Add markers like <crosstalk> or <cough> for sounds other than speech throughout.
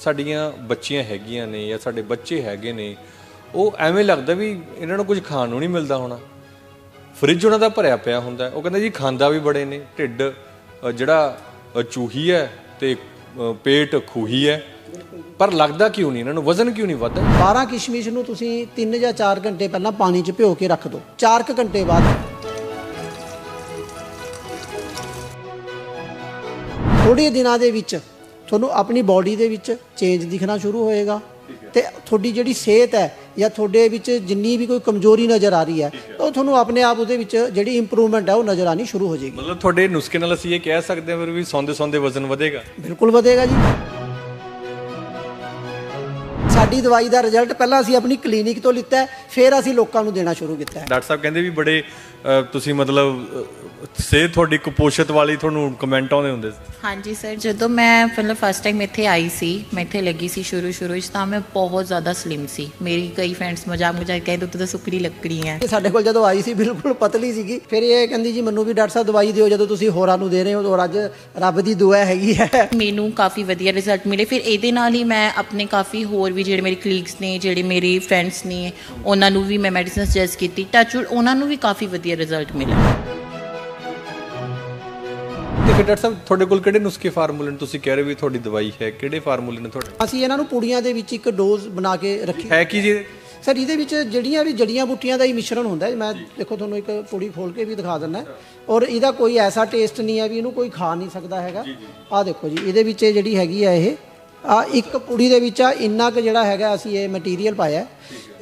ਸਾਡੀਆਂ ਬੱਚੀਆਂ ਹੈਗੀਆਂ ਨੇ ਜਾਂ ਸਾਡੇ ਬੱਚੇ ਹੈਗੇ ਨੇ, ਉਹ ਐਵੇਂ ਲੱਗਦਾ ਵੀ ਇਹਨਾਂ ਨੂੰ ਕੁਝ ਖਾਣ ਨੂੰ ਨਹੀਂ ਮਿਲਦਾ ਹੋਣਾ। ਫ੍ਰਿਜ ਉਹਨਾਂ ਦਾ ਭਰਿਆ ਪਿਆ ਹੁੰਦਾ ਉਹ ਕਹਿੰਦੇ ਜੀ ਖਾਂਦਾ ਵੀ ਬੜੇ ਨੇ। ਢਿੱਡ ਜਿਹੜਾ ਚੂਹੀ ਹੈ ਤੇ ਪੇਟ ਖੂਹੀ ਹੈ। ਪਰ ਲੱਗਦਾ ਕਿਉਂ ਨਹੀਂ ਇਹਨਾਂ ਨੂੰ? ਵਜ਼ਨ ਕਿਉਂ ਨਹੀਂ ਵੱਧਦਾ? 12 ਕਿਸ਼ਮਿਸ਼ ਨੂੰ ਤੁਸੀਂ 3 ਜਾਂ 4 ਘੰਟੇ ਪਹਿਲਾਂ ਪਾਣੀ 'ਚ ਭਿਓ ਕੇ ਰੱਖ ਦਿਓ। 4 ਕੁ ਘੰਟੇ ਬਾਅਦ। ਥੋੜੇ ਦਿਨਾਂ ਦੇ ਵਿੱਚ ਤੁਹਾਨੂੰ ਆਪਣੀ ਬਾਡੀ ਦੇ ਵਿੱਚ ਚੇਂਜ ਦਿਖਣਾ ਸ਼ੁਰੂ ਹੋਏਗਾ ਤੇ ਤੁਹਾਡੀ ਜਿਹੜੀ ਸਿਹਤ ਹੈ ਜਾਂ ਤੁਹਾਡੇ ਵਿੱਚ ਜਿੰਨੀ ਵੀ ਕੋਈ ਕਮਜ਼ੋਰੀ ਨਜ਼ਰ ਆ ਰਹੀ ਹੈ ਤਾਂ ਉਹ ਤੁਹਾਨੂੰ ਆਪਣੇ ਆਪ ਉਹਦੇ ਵਿੱਚ ਜਿਹੜੀ ਇੰਪਰੂਵਮੈਂਟ ਹੈ ਉਹ ਨਜ਼ਰ ਆਣੀ ਸ਼ੁਰੂ ਹੋ ਜਾਏਗੀ। ਮਤਲਬ ਤੁਹਾਡੇ ਨੁਸਖੇ ਨਾਲ ਅਸੀਂ ਇਹ ਕਹਿ ਸਕਦੇ ਹਾਂ ਫਿਰ ਵੀ ਸੌਂਦੇ ਸੌਂਦੇ ਵਜ਼ਨ ਵਧੇਗਾ। ਬਿਲਕੁਲ ਵਧੇਗਾ ਜੀ। ਸਾਡੀ ਦਵਾਈ ਦਾ ਰਿਜ਼ਲਟ ਪਹਿਲਾਂ ਅਸੀਂ ਆਪਣੀ ਕਲੀਨਿਕ ਤੋਂ ਲਿੱਤਾ ਹੈ, ਫਿਰ ਅਸੀਂ ਲੋਕਾਂ ਨੂੰ ਦੇਣਾ ਸ਼ੁਰੂ ਕੀਤਾ ਹੈ। ਡਾਕਟਰ ਸਾਹਿਬ ਕਹਿੰਦੇ ਵੀ ਬੜੇ ਤੁਸੀਂ ਮਤਲਬ ਸਿਹਤ ਤੁਹਾਡੀ ਕੁਪੋਸ਼ਿਤ ਵਾਲੀ ਤੁਹਾਨੂੰ ਕਮੈਂਟ ਆਉਂਦੇ ਹੁੰਦੇ ਸੀ। ਹਾਂਜੀ ਸਰ ਜਦੋਂ ਮੈਂ ਮਤਲਬ ਫਸਟ ਟਾਈਮ ਇੱਥੇ ਆਈ ਸੀ ਮੈਂ ਇੱਥੇ ਲੱਗੀ ਸੀ ਸ਼ੁਰੂ ਸ਼ੁਰੂ ਵਿੱਚ ਤਾਂ ਮੈਂ ਬਹੁਤ ਜ਼ਿਆਦਾ ਸਲਿਮ ਸੀ। ਮੇਰੀ ਕਈ ਫਰੈਂਡਸ ਮਜ਼ਾਕ ਮਜ਼ਾਕ ਕਹਿੰਦੇ ਤੂੰ ਤਾਂ ਸੁੱਕੜੀ ਲੱਕੜੀ ਹੈ ਇਹ ਸਾਡੇ ਕੋਲ ਜਦੋਂ ਆਈ ਸੀ ਬਿਲਕੁਲ ਪਤਲੀ ਸੀਗੀ। ਫਿਰ ਇਹ ਕਹਿੰਦੀ ਜੀ ਮੈਨੂੰ ਵੀ ਡਾਕਟਰ ਸਾਹਿਬ ਦਵਾਈ ਦਿਓ ਜਦੋਂ ਤੁਸੀਂ ਹੋਰਾਂ ਨੂੰ ਦੇ ਰਹੇ ਹੋ ਔਰ ਅੱਜ ਰੱਬ ਦੀ ਦੁਆ ਹੈਗੀ ਹੈ। ਮੈਨੂੰ ਕਾਫੀ ਵਧੀਆ ਰਿਜ਼ਲਟ ਮਿਲੇ। ਫਿਰ ਇਹਦੇ ਨਾਲ ਹੀ ਮੈਂ ਆਪਣੇ ਕਾਫੀ ਹੋਰ ਵੀ ਜਿਹੜੇ ਮੇਰੇ ਕਲੀਗਸ ਨੇ ਜਿਹੜੇ ਮੇਰੇ ਫਰੈਂਡਸ ਨੇ ਉਹਨਾਂ ਨੂੰ ਵੀ ਮੈਂ ਮੈਡੀਸਿਨ ਸੁਜੈਸਟ ਕੀਤੀ। ਟੱਚਵੁੱਡ ਉਹਨਾਂ ਨੂੰ ਵੀ ਕਾਫੀ ਵਧੀਆ ਰਿਜ਼ਲਟ ਮਿਲਿਆ। ਤੇ ਫਿਰ ਡਾਕਟਰ ਸਾਹਿਬ ਤੁਹਾਡੇ ਕੋਲ ਕਿਹੜੇ ਨੁਸਖੇ ਫਾਰਮੂਲੇ ਨੇ? ਤੁਸੀਂ ਕਹਿ ਰਹੇ ਵੀ ਤੁਹਾਡੀ ਦਵਾਈ ਹੈ। ਕਿਹੜੇ ਫਾਰਮੂਲੇ ਨੇ ਤੁਹਾਡੇ? ਅਸੀਂ ਇਹਨਾਂ ਨੂੰ ਪੁੜੀਆਂ ਦੇ ਵਿੱਚ ਇੱਕ ਡੋਜ਼ ਬਣਾ ਕੇ ਰੱਖੀ। ਹੈ ਕੀ ਜੀ? ਸਰ ਇਹਦੇ ਵਿੱਚ ਜਿਹੜੀਆਂ ਵੀ ਜੜੀਆਂ ਬੂਟੀਆਂ ਦਾ ਹੀ ਮਿਸ਼ਰਣ ਹੁੰਦਾ ਹੈ ਮੈਂ ਦੇਖੋ ਤੁਹਾਨੂੰ ਇੱਕ ਪੁੜੀ ਖੋਲ ਕੇ ਵੀ ਦਿਖਾ ਦਿੰਦਾ ਔਰ ਇਹਦਾ ਕੋਈ ਐਸਾ ਟੇਸਟ ਨਹੀਂ ਹੈ ਵੀ ਇਹਨੂੰ ਕੋਈ ਖਾ ਨਹੀਂ ਸਕਦਾ ਹੈਗਾ। ਆਹ ਦੇਖੋ ਜੀ ਇਹਦੇ ਵਿੱਚ ਇਹ ਜਿਹੜੀ ਹੈਗੀ ਆ ਇਹ ਆ ਇੱਕ ਪੁੜੀ ਦੇ ਵਿੱਚ ਆ ਇੰਨਾ ਕੁ ਜਿਹੜਾ ਹੈਗਾ ਅਸੀਂ ਇਹ ਮਟੀਰੀਅਲ ਪਾਇਆ ਹੈ।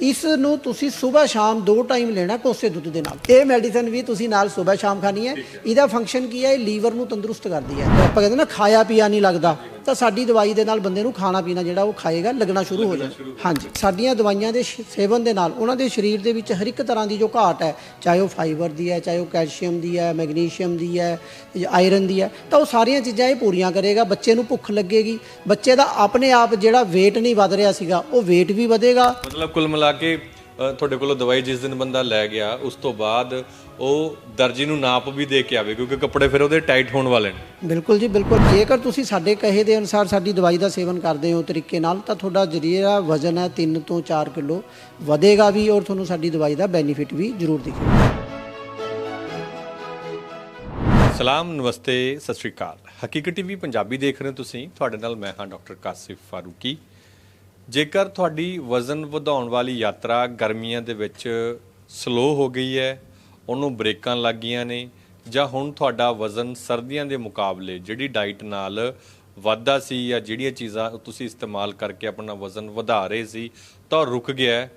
ਇਸ ਨੂੰ ਤੁਸੀਂ ਸਵੇਰ ਸ਼ਾਮ ਦੋ ਟਾਈਮ ਲੈਣਾ ਕੋਸੇ ਦੁੱਧ ਦੇ ਨਾਲ। ਇਹ ਮੈਡੀਸਨ ਵੀ ਤੁਸੀਂ ਨਾਲ ਸਵੇਰ ਸ਼ਾਮ ਖਾਣੀ ਹੈ। ਇਹਦਾ ਫੰਕਸ਼ਨ ਕੀ ਹੈ? ਇਹ ਲੀਵਰ ਨੂੰ ਤੰਦਰੁਸਤ ਕਰਦੀ ਹੈ। ਆਪਾਂ ਕਹਿੰਦੇ ਨਾ ਖਾਇਆ ਪੀਆ ਨਹੀਂ ਲੱਗਦਾ। ਤਾਂ ਸਾਡੀ ਦਵਾਈ ਦੇ ਨਾਲ ਬੰਦੇ ਨੂੰ ਖਾਣਾ ਪੀਣਾ ਜਿਹੜਾ ਉਹ ਖਾਏਗਾ ਲੱਗਣਾ ਸ਼ੁਰੂ ਹੋ ਜਾਂਦਾ ਹਾਂਜੀ। ਸਾਡੀਆਂ ਦਵਾਈਆਂ ਦੇ ਸੇਵਨ ਦੇ ਨਾਲ ਉਹਨਾਂ ਦੇ ਸਰੀਰ ਦੇ ਵਿੱਚ ਹਰ ਇੱਕ ਤਰ੍ਹਾਂ ਦੀ ਜੋ ਘਾਟ ਹੈ ਚਾਹੇ ਉਹ ਫਾਈਬਰ ਦੀ ਹੈ ਚਾਹੇ ਉਹ ਕੈਲਸ਼ੀਅਮ ਦੀ ਹੈ ਮੈਗਨੀਸ਼ੀਅਮ ਦੀ ਹੈ ਆਇਰਨ ਦੀ ਹੈ ਤਾਂ ਉਹ ਸਾਰੀਆਂ ਚੀਜ਼ਾਂ ਇਹ ਪੂਰੀਆਂ ਕਰੇਗਾ ਬੱਚੇ ਨੂੰ ਭੁੱਖ ਲੱਗੇਗੀ। ਬੱਚੇ ਦਾ ਆਪਣੇ ਆਪ ਜਿਹੜਾ weight ਨਹੀਂ ਵਧ ਰਿਹਾ ਸੀਗਾ ਉਹ weight ਵੀ ਵਧੇਗਾ। ਮਤਲਬ ਕੁੱਲ ਮਿਲਾ ਕੇ ਤੁਹਾਡੇ ਕੋਲੋਂ ਦਵਾਈ ਜਿਸ ਦਿਨ ਬੰਦਾ ਲੈ ਗਿਆ ਉਸ ਤੋਂ ਬਾਅਦ ਉਹ ਦਰਜੀ ਨੂੰ ਨਾਪ ਵੀ ਦੇ ਕੇ ਆਵੇ ਕਿਉਂਕਿ ਕੱਪੜੇ ਫਿਰ ਉਹਦੇ ਟਾਈਟ ਹੋਣ ਵਾਲੇ ਨੇ। ਬਿਲਕੁਲ ਜੀ ਬਿਲਕੁਲ। ਜੇਕਰ ਤੁਸੀਂ ਸਾਡੇ ਕਹੇ ਦੇ ਅਨੁਸਾਰ ਸਾਡੀ ਦਵਾਈ ਦਾ ਸੇਵਨ ਕਰਦੇ ਹੋ ਤਰੀਕੇ ਨਾਲ ਤਾਂ ਤੁਹਾਡਾ ਜਿਹੜਾ ਵਜ਼ਨ ਹੈ 3 ਤੋਂ 4 ਕਿਲੋ। ਵਧੇਗਾ ਵੀ ਔਰ ਤੁਹਾਨੂੰ ਸਾਡੀ ਦਵਾਈ ਦਾ ਬੈਨੀਫਿਟ ਵੀ ਜ਼ਰੂਰ ਦਿਖੇਗਾ। ਸਲਾਮ ਨਮਸਤੇ ਸਤਿ ਸ਼੍ਰੀ ਅਕਾਲ। ਹਕੀਕਤ ਟੀਵੀ ਪੰਜਾਬੀ ਦੇਖ ਰਹੇ ਹੋ ਤੁਸੀਂ। ਤੁਹਾਡੇ ਨਾਲ ਮੈਂ ਹਾਂ ਡਾਕਟਰ ਕਾਸਿਫ ਫਾਰੂਕੀ। ਜੇਕਰ ਤੁਹਾਡੀ ਵਜ਼ਨ ਵਧਾਉਣ ਵਾਲੀ ਯਾਤਰਾ ਗਰਮੀਆਂ ਦੇ ਵਿੱਚ ਸਲੋ ਹੋ ਗਈ ਹੈ, ਉਹਨੂੰ ਬ੍ਰੇਕਾਂ ਲੱਗ ਗਈਆਂ ਨੇ, ਜਾਂ ਹੁਣ ਤੁਹਾਡਾ ਵਜ਼ਨ ਸਰਦੀਆਂ ਦੇ ਮੁਕਾਬਲੇ, ਜਿਹੜੀ ਡਾਈਟ ਨਾਲ ਵਾਧਾ ਸੀ ਜਾਂ ਜਿਹੜੀਆਂ ਚੀਜ਼ਾਂ ਤੁਸੀਂ ਇਸਤੇਮਾਲ ਕਰਕੇ ਆਪਣਾ ਵਜ਼ਨ ਵਧਾ ਰਹੇ ਸੀ, ਤਾਂ ਉਹ ਰੁਕ ਗਿਆ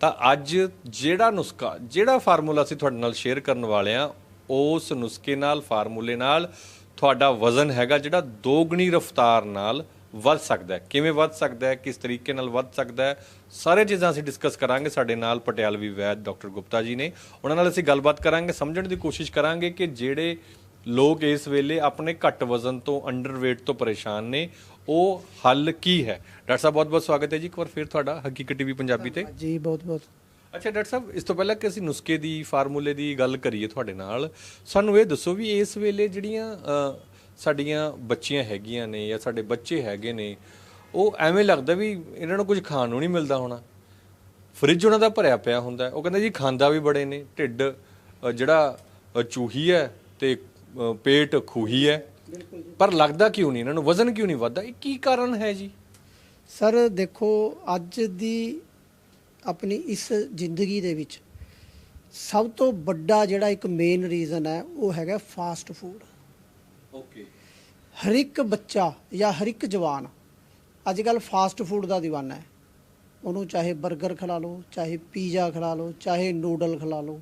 ਤਾਂ ਅੱਜ ਜਿਹੜਾ ਨੁਸਖਾ, ਜਿਹੜਾ ਫਾਰਮੂਲਾ ਅਸੀਂ ਤੁਹਾਡੇ ਨਾਲ ਸ਼ੇਅਰ ਕਰਨ ਵਾਲੇ ਆ ਉਸ ਨੁਸਖੇ ਨਾਲ, ਫਾਰਮੂਲੇ ਨਾਲ ਤੁਹਾਡਾ ਵਜ਼ਨ ਹੈਗਾ ਜਿਹੜਾ ਦੋਗਣੀ ਰਫ਼ਤਾਰ ਨਾਲ ਵੱਧ ਸਕਦਾ ਹੈ। ਕਿਵੇਂ ਵੱਧ ਸਕਦਾ ਹੈ ਕਿਸ ਤਰੀਕੇ ਨਾਲ ਵੱਧ ਸਕਦਾ ਹੈ ਸਾਰੇ ਚੀਜ਼ਾਂ ਅਸੀਂ ਡਿਸਕਸ ਕਰਾਂਗੇ। ਸਾਡੇ ਨਾਲ ਪਟਿਆਲਵੀ ਵੈਦ ਡਾਕਟਰ ਗੁਪਤਾ ਜੀ ਨੇ। ਉਹਨਾਂ ਨਾਲ ਅਸੀਂ ਗੱਲਬਾਤ ਕਰਾਂਗੇ ਸਮਝਣ ਦੀ ਕੋਸ਼ਿਸ਼ ਕਰਾਂਗੇ ਕਿ ਜਿਹੜੇ ਲੋਕ ਇਸ ਵੇਲੇ ਆਪਣੇ ਘੱਟ ਵਜ਼ਨ ਤੋਂ ਅੰਡਰਵੇਟ ਤੋਂ ਪਰੇਸ਼ਾਨ ਨੇ ਉਹ ਹੱਲ ਕੀ ਹੈ? ਡਾਕਟਰ ਸਾਹਿਬ ਬਹੁਤ ਬਹੁਤ ਸਵਾਗਤ ਹੈ ਜੀ। ਇੱਕ ਵਾਰ ਫਿਰ ਤੁਹਾਡਾ ਹਕੀਕਤ ਟੀਵੀ ਪੰਜਾਬੀ ਤੇ। ਜੀ ਬਹੁਤ ਬਹੁਤ ਅੱਛਾ ਡਾਕਟਰ ਸਾਹਿਬ ਇਸ ਤੋਂ ਪਹਿਲਾਂ ਕਿ ਅਸੀਂ ਨੁਸਖੇ ਦੀ ਫਾਰਮੂਲੇ ਦੀ ਗੱਲ ਕਰੀਏ ਤੁਹਾਡੇ ਨਾਲ ਸਾਨੂੰ ਇਹ ਦੱਸੋ ਵੀ ਇਸ ਵੇਲੇ ਜਿਹੜੀਆਂ ਸਾਡੀਆਂ ਬੱਚੀਆਂ ਹੈਗੀਆਂ ਨੇ ਜਾਂ ਸਾਡੇ ਬੱਚੇ ਹੈਗੇ ਨੇ ਉਹ ਐਵੇਂ ਲੱਗਦਾ ਵੀ ਇਹਨਾਂ ਨੂੰ ਕੁਝ ਖਾਣ ਨੂੰ ਨਹੀਂ ਮਿਲਦਾ ਹੋਣਾ। ਫ੍ਰਿਜ ਉਹਨਾਂ ਦਾ ਭਰਿਆ ਪਿਆ ਹੁੰਦਾ। ਉਹ ਕਹਿੰਦੇ ਜੀ ਖਾਂਦਾ ਵੀ ਬੜੇ ਨੇ ਢਿੱਡ ਜਿਹੜਾ ਚੂਹੀ ਹੈ ਤੇ ਪੇਟ ਖੂਹੀ ਹੈ। ਪਰ ਲੱਗਦਾ ਕਿਉਂ ਨਹੀਂ? ਇਹਨਾਂ ਨੂੰ ਵਜ਼ਨ ਕਿਉਂ ਨਹੀਂ ਵੱਧਦਾ? ਇਹ ਕੀ ਕਾਰਨ ਹੈ ਜੀ? ਸਰ ਦੇਖੋ ਅੱਜ ਦੀ ਆਪਣੀ ਇਸ ਜ਼ਿੰਦਗੀ ਦੇ ਵਿੱਚ ਸਭ ਤੋਂ ਵੱਡਾ ਜਿਹੜਾ ਇੱਕ ਮੇਨ ਰੀਜ਼ਨ ਹੈ ਉਹ ਹੈਗਾ ਫਾਸਟ ਫੂਡ ਓਕੇ ਹਰ ਇੱਕ ਬੱਚਾ ਜਾਂ ਹਰ ਇੱਕ ਜਵਾਨ ਅੱਜ ਕੱਲ ਫਾਸਟ ਫੂਡ ਦਾ دیਵਾਨਾ ਹੈ। ਉਹਨੂੰ ਚਾਹੇ 버ਗਰ ਖਿਲਾ ਲਓ ਚਾਹੇ ਪੀਜ਼ਾ ਖਿਲਾ ਲਓ ਚਾਹੇ ਨੂਡਲ ਖਿਲਾ ਲਓ।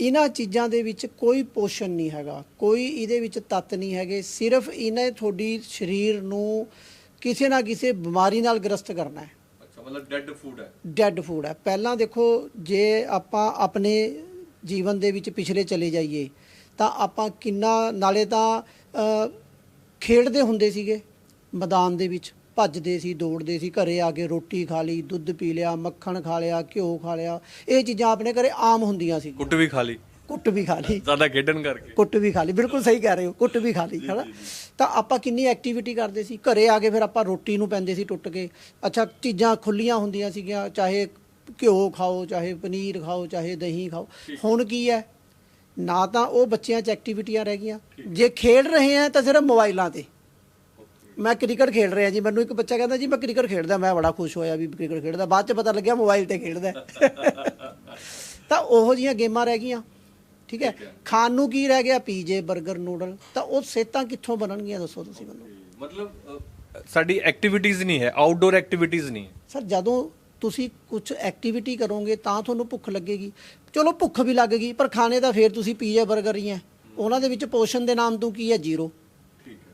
ਇਹਨਾਂ ਚੀਜ਼ਾਂ ਦੇ ਵਿੱਚ ਕੋਈ ਪੋਸ਼ਣ ਨਹੀਂ ਹੈਗਾ। ਕੋਈ ਇਹਦੇ ਵਿੱਚ ਤੱਤ ਨਹੀਂ ਹੈਗੇ। ਸਿਰਫ ਇਹਨੇ ਤੁਹਾਡੀ ਸਰੀਰ ਨੂੰ ਕਿਸੇ ਨਾ ਕਿਸੇ ਬਿਮਾਰੀ ਨਾਲ ਗ੍ਰਸਤ ਕਰਨਾ ਹੈ। ਅੱਛਾ ਮਤਲਬ ਡੈਡ ਫੂਡ ਹੈ। ਡੈਡ ਫੂਡ ਹੈ। ਪਹਿਲਾਂ ਦੇਖੋ ਜੇ ਆਪਾਂ ਆਪਣੇ ਜੀਵਨ ਦੇ ਵਿੱਚ ਪਿਛਲੇ ਚਲੇ ਜਾਈਏ ਤਾਂ ਆਪਾਂ ਕਿੰਨਾ ਨਾਲੇ ਤਾਂ ਖੇਡਦੇ ਹੁੰਦੇ ਸੀਗੇ ਮੈਦਾਨ ਦੇ ਵਿੱਚ। ਭੱਜਦੇ ਸੀ ਦੌੜਦੇ ਸੀ ਘਰੇ ਆ ਕੇ ਰੋਟੀ ਖਾ ਲਈ ਦੁੱਧ ਪੀ ਲਿਆ ਮੱਖਣ ਖਾ ਲਿਆ ਘਿਓ ਖਾ ਲਿਆ। ਇਹ ਚੀਜ਼ਾਂ ਆਪਣੇ ਘਰੇ ਆਮ ਹੁੰਦੀਆਂ ਸੀ। ਕੁੱਟ ਵੀ ਖਾ ਲਈ। ਕੁੱਟ ਵੀ ਖਾ ਲਈ। ਜ਼ਿਆਦਾ ਖੇਡਣ ਕਰਕੇ। ਕੁੱਟ ਵੀ ਖਾ ਲਈ। ਬਿਲਕੁਲ ਸਹੀ ਕਹਿ ਰਹੇ ਹੋ ਕੁੱਟ ਵੀ ਖਾ ਲਈ ਹਨਾ? ਤਾਂ ਆਪਾਂ ਕਿੰਨੀ ਐਕਟੀਵਿਟੀ ਕਰਦੇ ਸੀ। ਘਰੇ ਆ ਕੇ ਫਿਰ ਆਪਾਂ ਰੋਟੀ ਨੂੰ ਪੈਂਦੇ ਸੀ ਟੁੱਟ ਕੇ। ਅੱਛਾ ਚੀਜ਼ਾਂ ਖੁੱਲੀਆਂ ਹੁੰਦੀਆਂ ਸੀਗੀਆਂ ਚਾਹੇ ਘਿਓ ਖਾਓ ਚਾਹੇ ਪਨੀਰ ਖਾਓ ਚਾਹੇ ਦਹੀਂ ਖਾਓ। ਹੁਣ ਕੀ ਹੈ? ਨਾ ਤਾਂ ਉਹ ਬੱਚਿਆਂ 'ਚ ਐਕਟੀਵਿਟੀਆਂ ਰਹਿ ਗਈਆਂ। ਜੇ ਖੇਡ ਰਹੇ ਆ ਤਾਂ ਸਿਰਫ ਮੋਬਾਈਲਾਂ ਤੇ। ਮੈਂ ਕ੍ਰਿਕਟ ਖੇਡ ਰਿਹਾ ਜੀ ਮੈਨੂੰ ਇੱਕ ਬੱਚਾ ਕਹਿੰਦਾ ਜੀ ਮੈਂ ਕ੍ਰਿਕਟ ਖੇਡਦਾ ਮੈਂ ਬੜਾ ਖੁਸ਼ ਹੋਇਆ ਵੀ ਕ੍ਰਿਕਟ ਖੇਡਦਾ। ਬਾਅਦ ਚ ਪਤਾ ਲੱਗਿਆ ਮੋਬਾਈਲ ਤੇ ਖੇਡਦਾ। <laughs> ਤਾਂ ਉਹੋ ਜੀਆਂ ਗੇਮਾਂ ਰਹਿ ਗਈਆਂ। ਠੀਕ ਹੈ? ਖਾਣ ਨੂੰ ਕੀ ਰਹਿ ਗਿਆ? ਪੀਜੇ 버ਗਰ ਨੂਡਲ। ਤਾਂ ਉਹ ਸਿਹਤਾਂ ਕਿੱਥੋਂ ਬਣਨਗੀਆਂ ਦੱਸੋ ਤੁਸੀਂ ਮੈਨੂੰ? ਮਤਲਬ ਸਾਡੀ ਐਕਟੀਵਿਟੀਜ਼ ਨਹੀਂ ਹੈ ਆਊਟਡੋਰ ਐਕਟੀਵਿਟੀਜ਼ ਨਹੀਂ ਹੈ। ਸਰ ਜਦੋਂ ਤੁਸੀਂ ਕੁਝ ਐਕਟੀਵਿਟੀ ਕਰੋਗੇ ਤਾਂ ਤੁਹਾਨੂੰ ਭੁੱਖ ਲੱਗੇਗੀ। ਚਲੋ ਭੁੱਖ ਵੀ ਲੱਗ ਗਈ ਪਰ ਖਾਣੇ ਤਾਂ ਫੇਰ ਤੁਸੀਂ ਪੀਜੇ 버ਗਰ ਹੀ ਹੈ। ਉਹਨਾਂ ਦੇ ਵਿੱਚ ਪੋਸ਼ਣ ਦੇ ਨਾਮ ਤੋਂ ਕੀ ਹੈ? ਜ਼ੀਰੋ।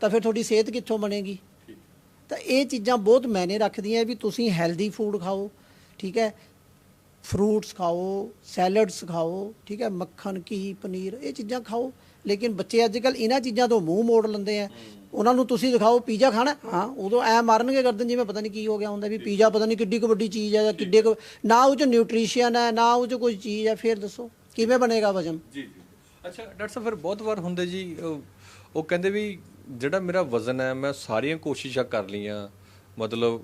ਤਾਂ ਫਿਰ ਤੁਹਾਡੀ ਸਿਹਤ ਕਿੱਥੋਂ ਬਣੇਗੀ? ਤਾਂ ਇਹ ਚੀਜ਼ਾਂ ਬਹੁਤ ਮਾਇਨੇ ਰੱਖਦੀਆਂ ਵੀ ਤੁਸੀਂ ਹੈਲਦੀ ਫੂਡ ਖਾਓ ਠੀਕ ਹੈ? ਫਰੂਟਸ ਖਾਓ ਸੈਲਡਸ ਖਾਓ ਠੀਕ ਹੈ? ਮੱਖਣ ਘੀ ਪਨੀਰ ਇਹ ਚੀਜ਼ਾਂ ਖਾਓ। ਲੇਕਿਨ ਬੱਚੇ ਅੱਜ ਕੱਲ ਇਹਨਾਂ ਚੀਜ਼ਾਂ ਤੋਂ ਮੂੰਹ ਮੋੜ ਲੈਂਦੇ ਆ। ਉਹਨਾਂ ਨੂੰ ਤੁਸੀਂ ਦਿਖਾਓ ਪੀਜ਼ਾ ਖਾਣਾ। ਹਾਂ। ਉਦੋਂ ਐ ਮਾਰਨਗੇ ਗਰਦਨ ਜਿਵੇਂ ਪਤਾ ਨਹੀਂ ਕੀ ਹੋ ਗਿਆ ਹੁੰਦਾ ਵੀ ਪੀਜ਼ਾ ਪਤਾ ਨਹੀਂ ਕਿੱਡੀ ਕੁ ਵੱਡੀ ਚੀਜ਼ ਹੈ ਜਾਂ ਕਿੱਡੇ ਕੁ ਨਾ ਉਹ ਚ ਨਿਊਟ੍ਰੀਸ਼ਨ ਹੈ ਨਾ ਉਹ ਚ ਕੋਈ ਚੀਜ਼ ਹੈ ਫਿਰ ਦੱਸੋ ਕਿਵੇਂ ਬਣੇਗਾ ਵਜਨ? ਜੀ ਜੀ। ਅੱਛਾ ਡਾਕਟਰ ਸਾਹਿਬ ਫਿਰ ਬਹੁਤ ਵਾਰ ਹੁੰਦੇ ਜੀ ਉਹ- ਕਹਿੰਦੇ ਵੀ ਜਿਹੜਾ ਮੇਰਾ ਵਜ਼ਨ ਹੈ ਮੈਂ ਸਾਰੀਆਂ ਕੋਸ਼ਿਸ਼ਾਂ ਕਰ ਲਈਆਂ। ਮਤਲਬ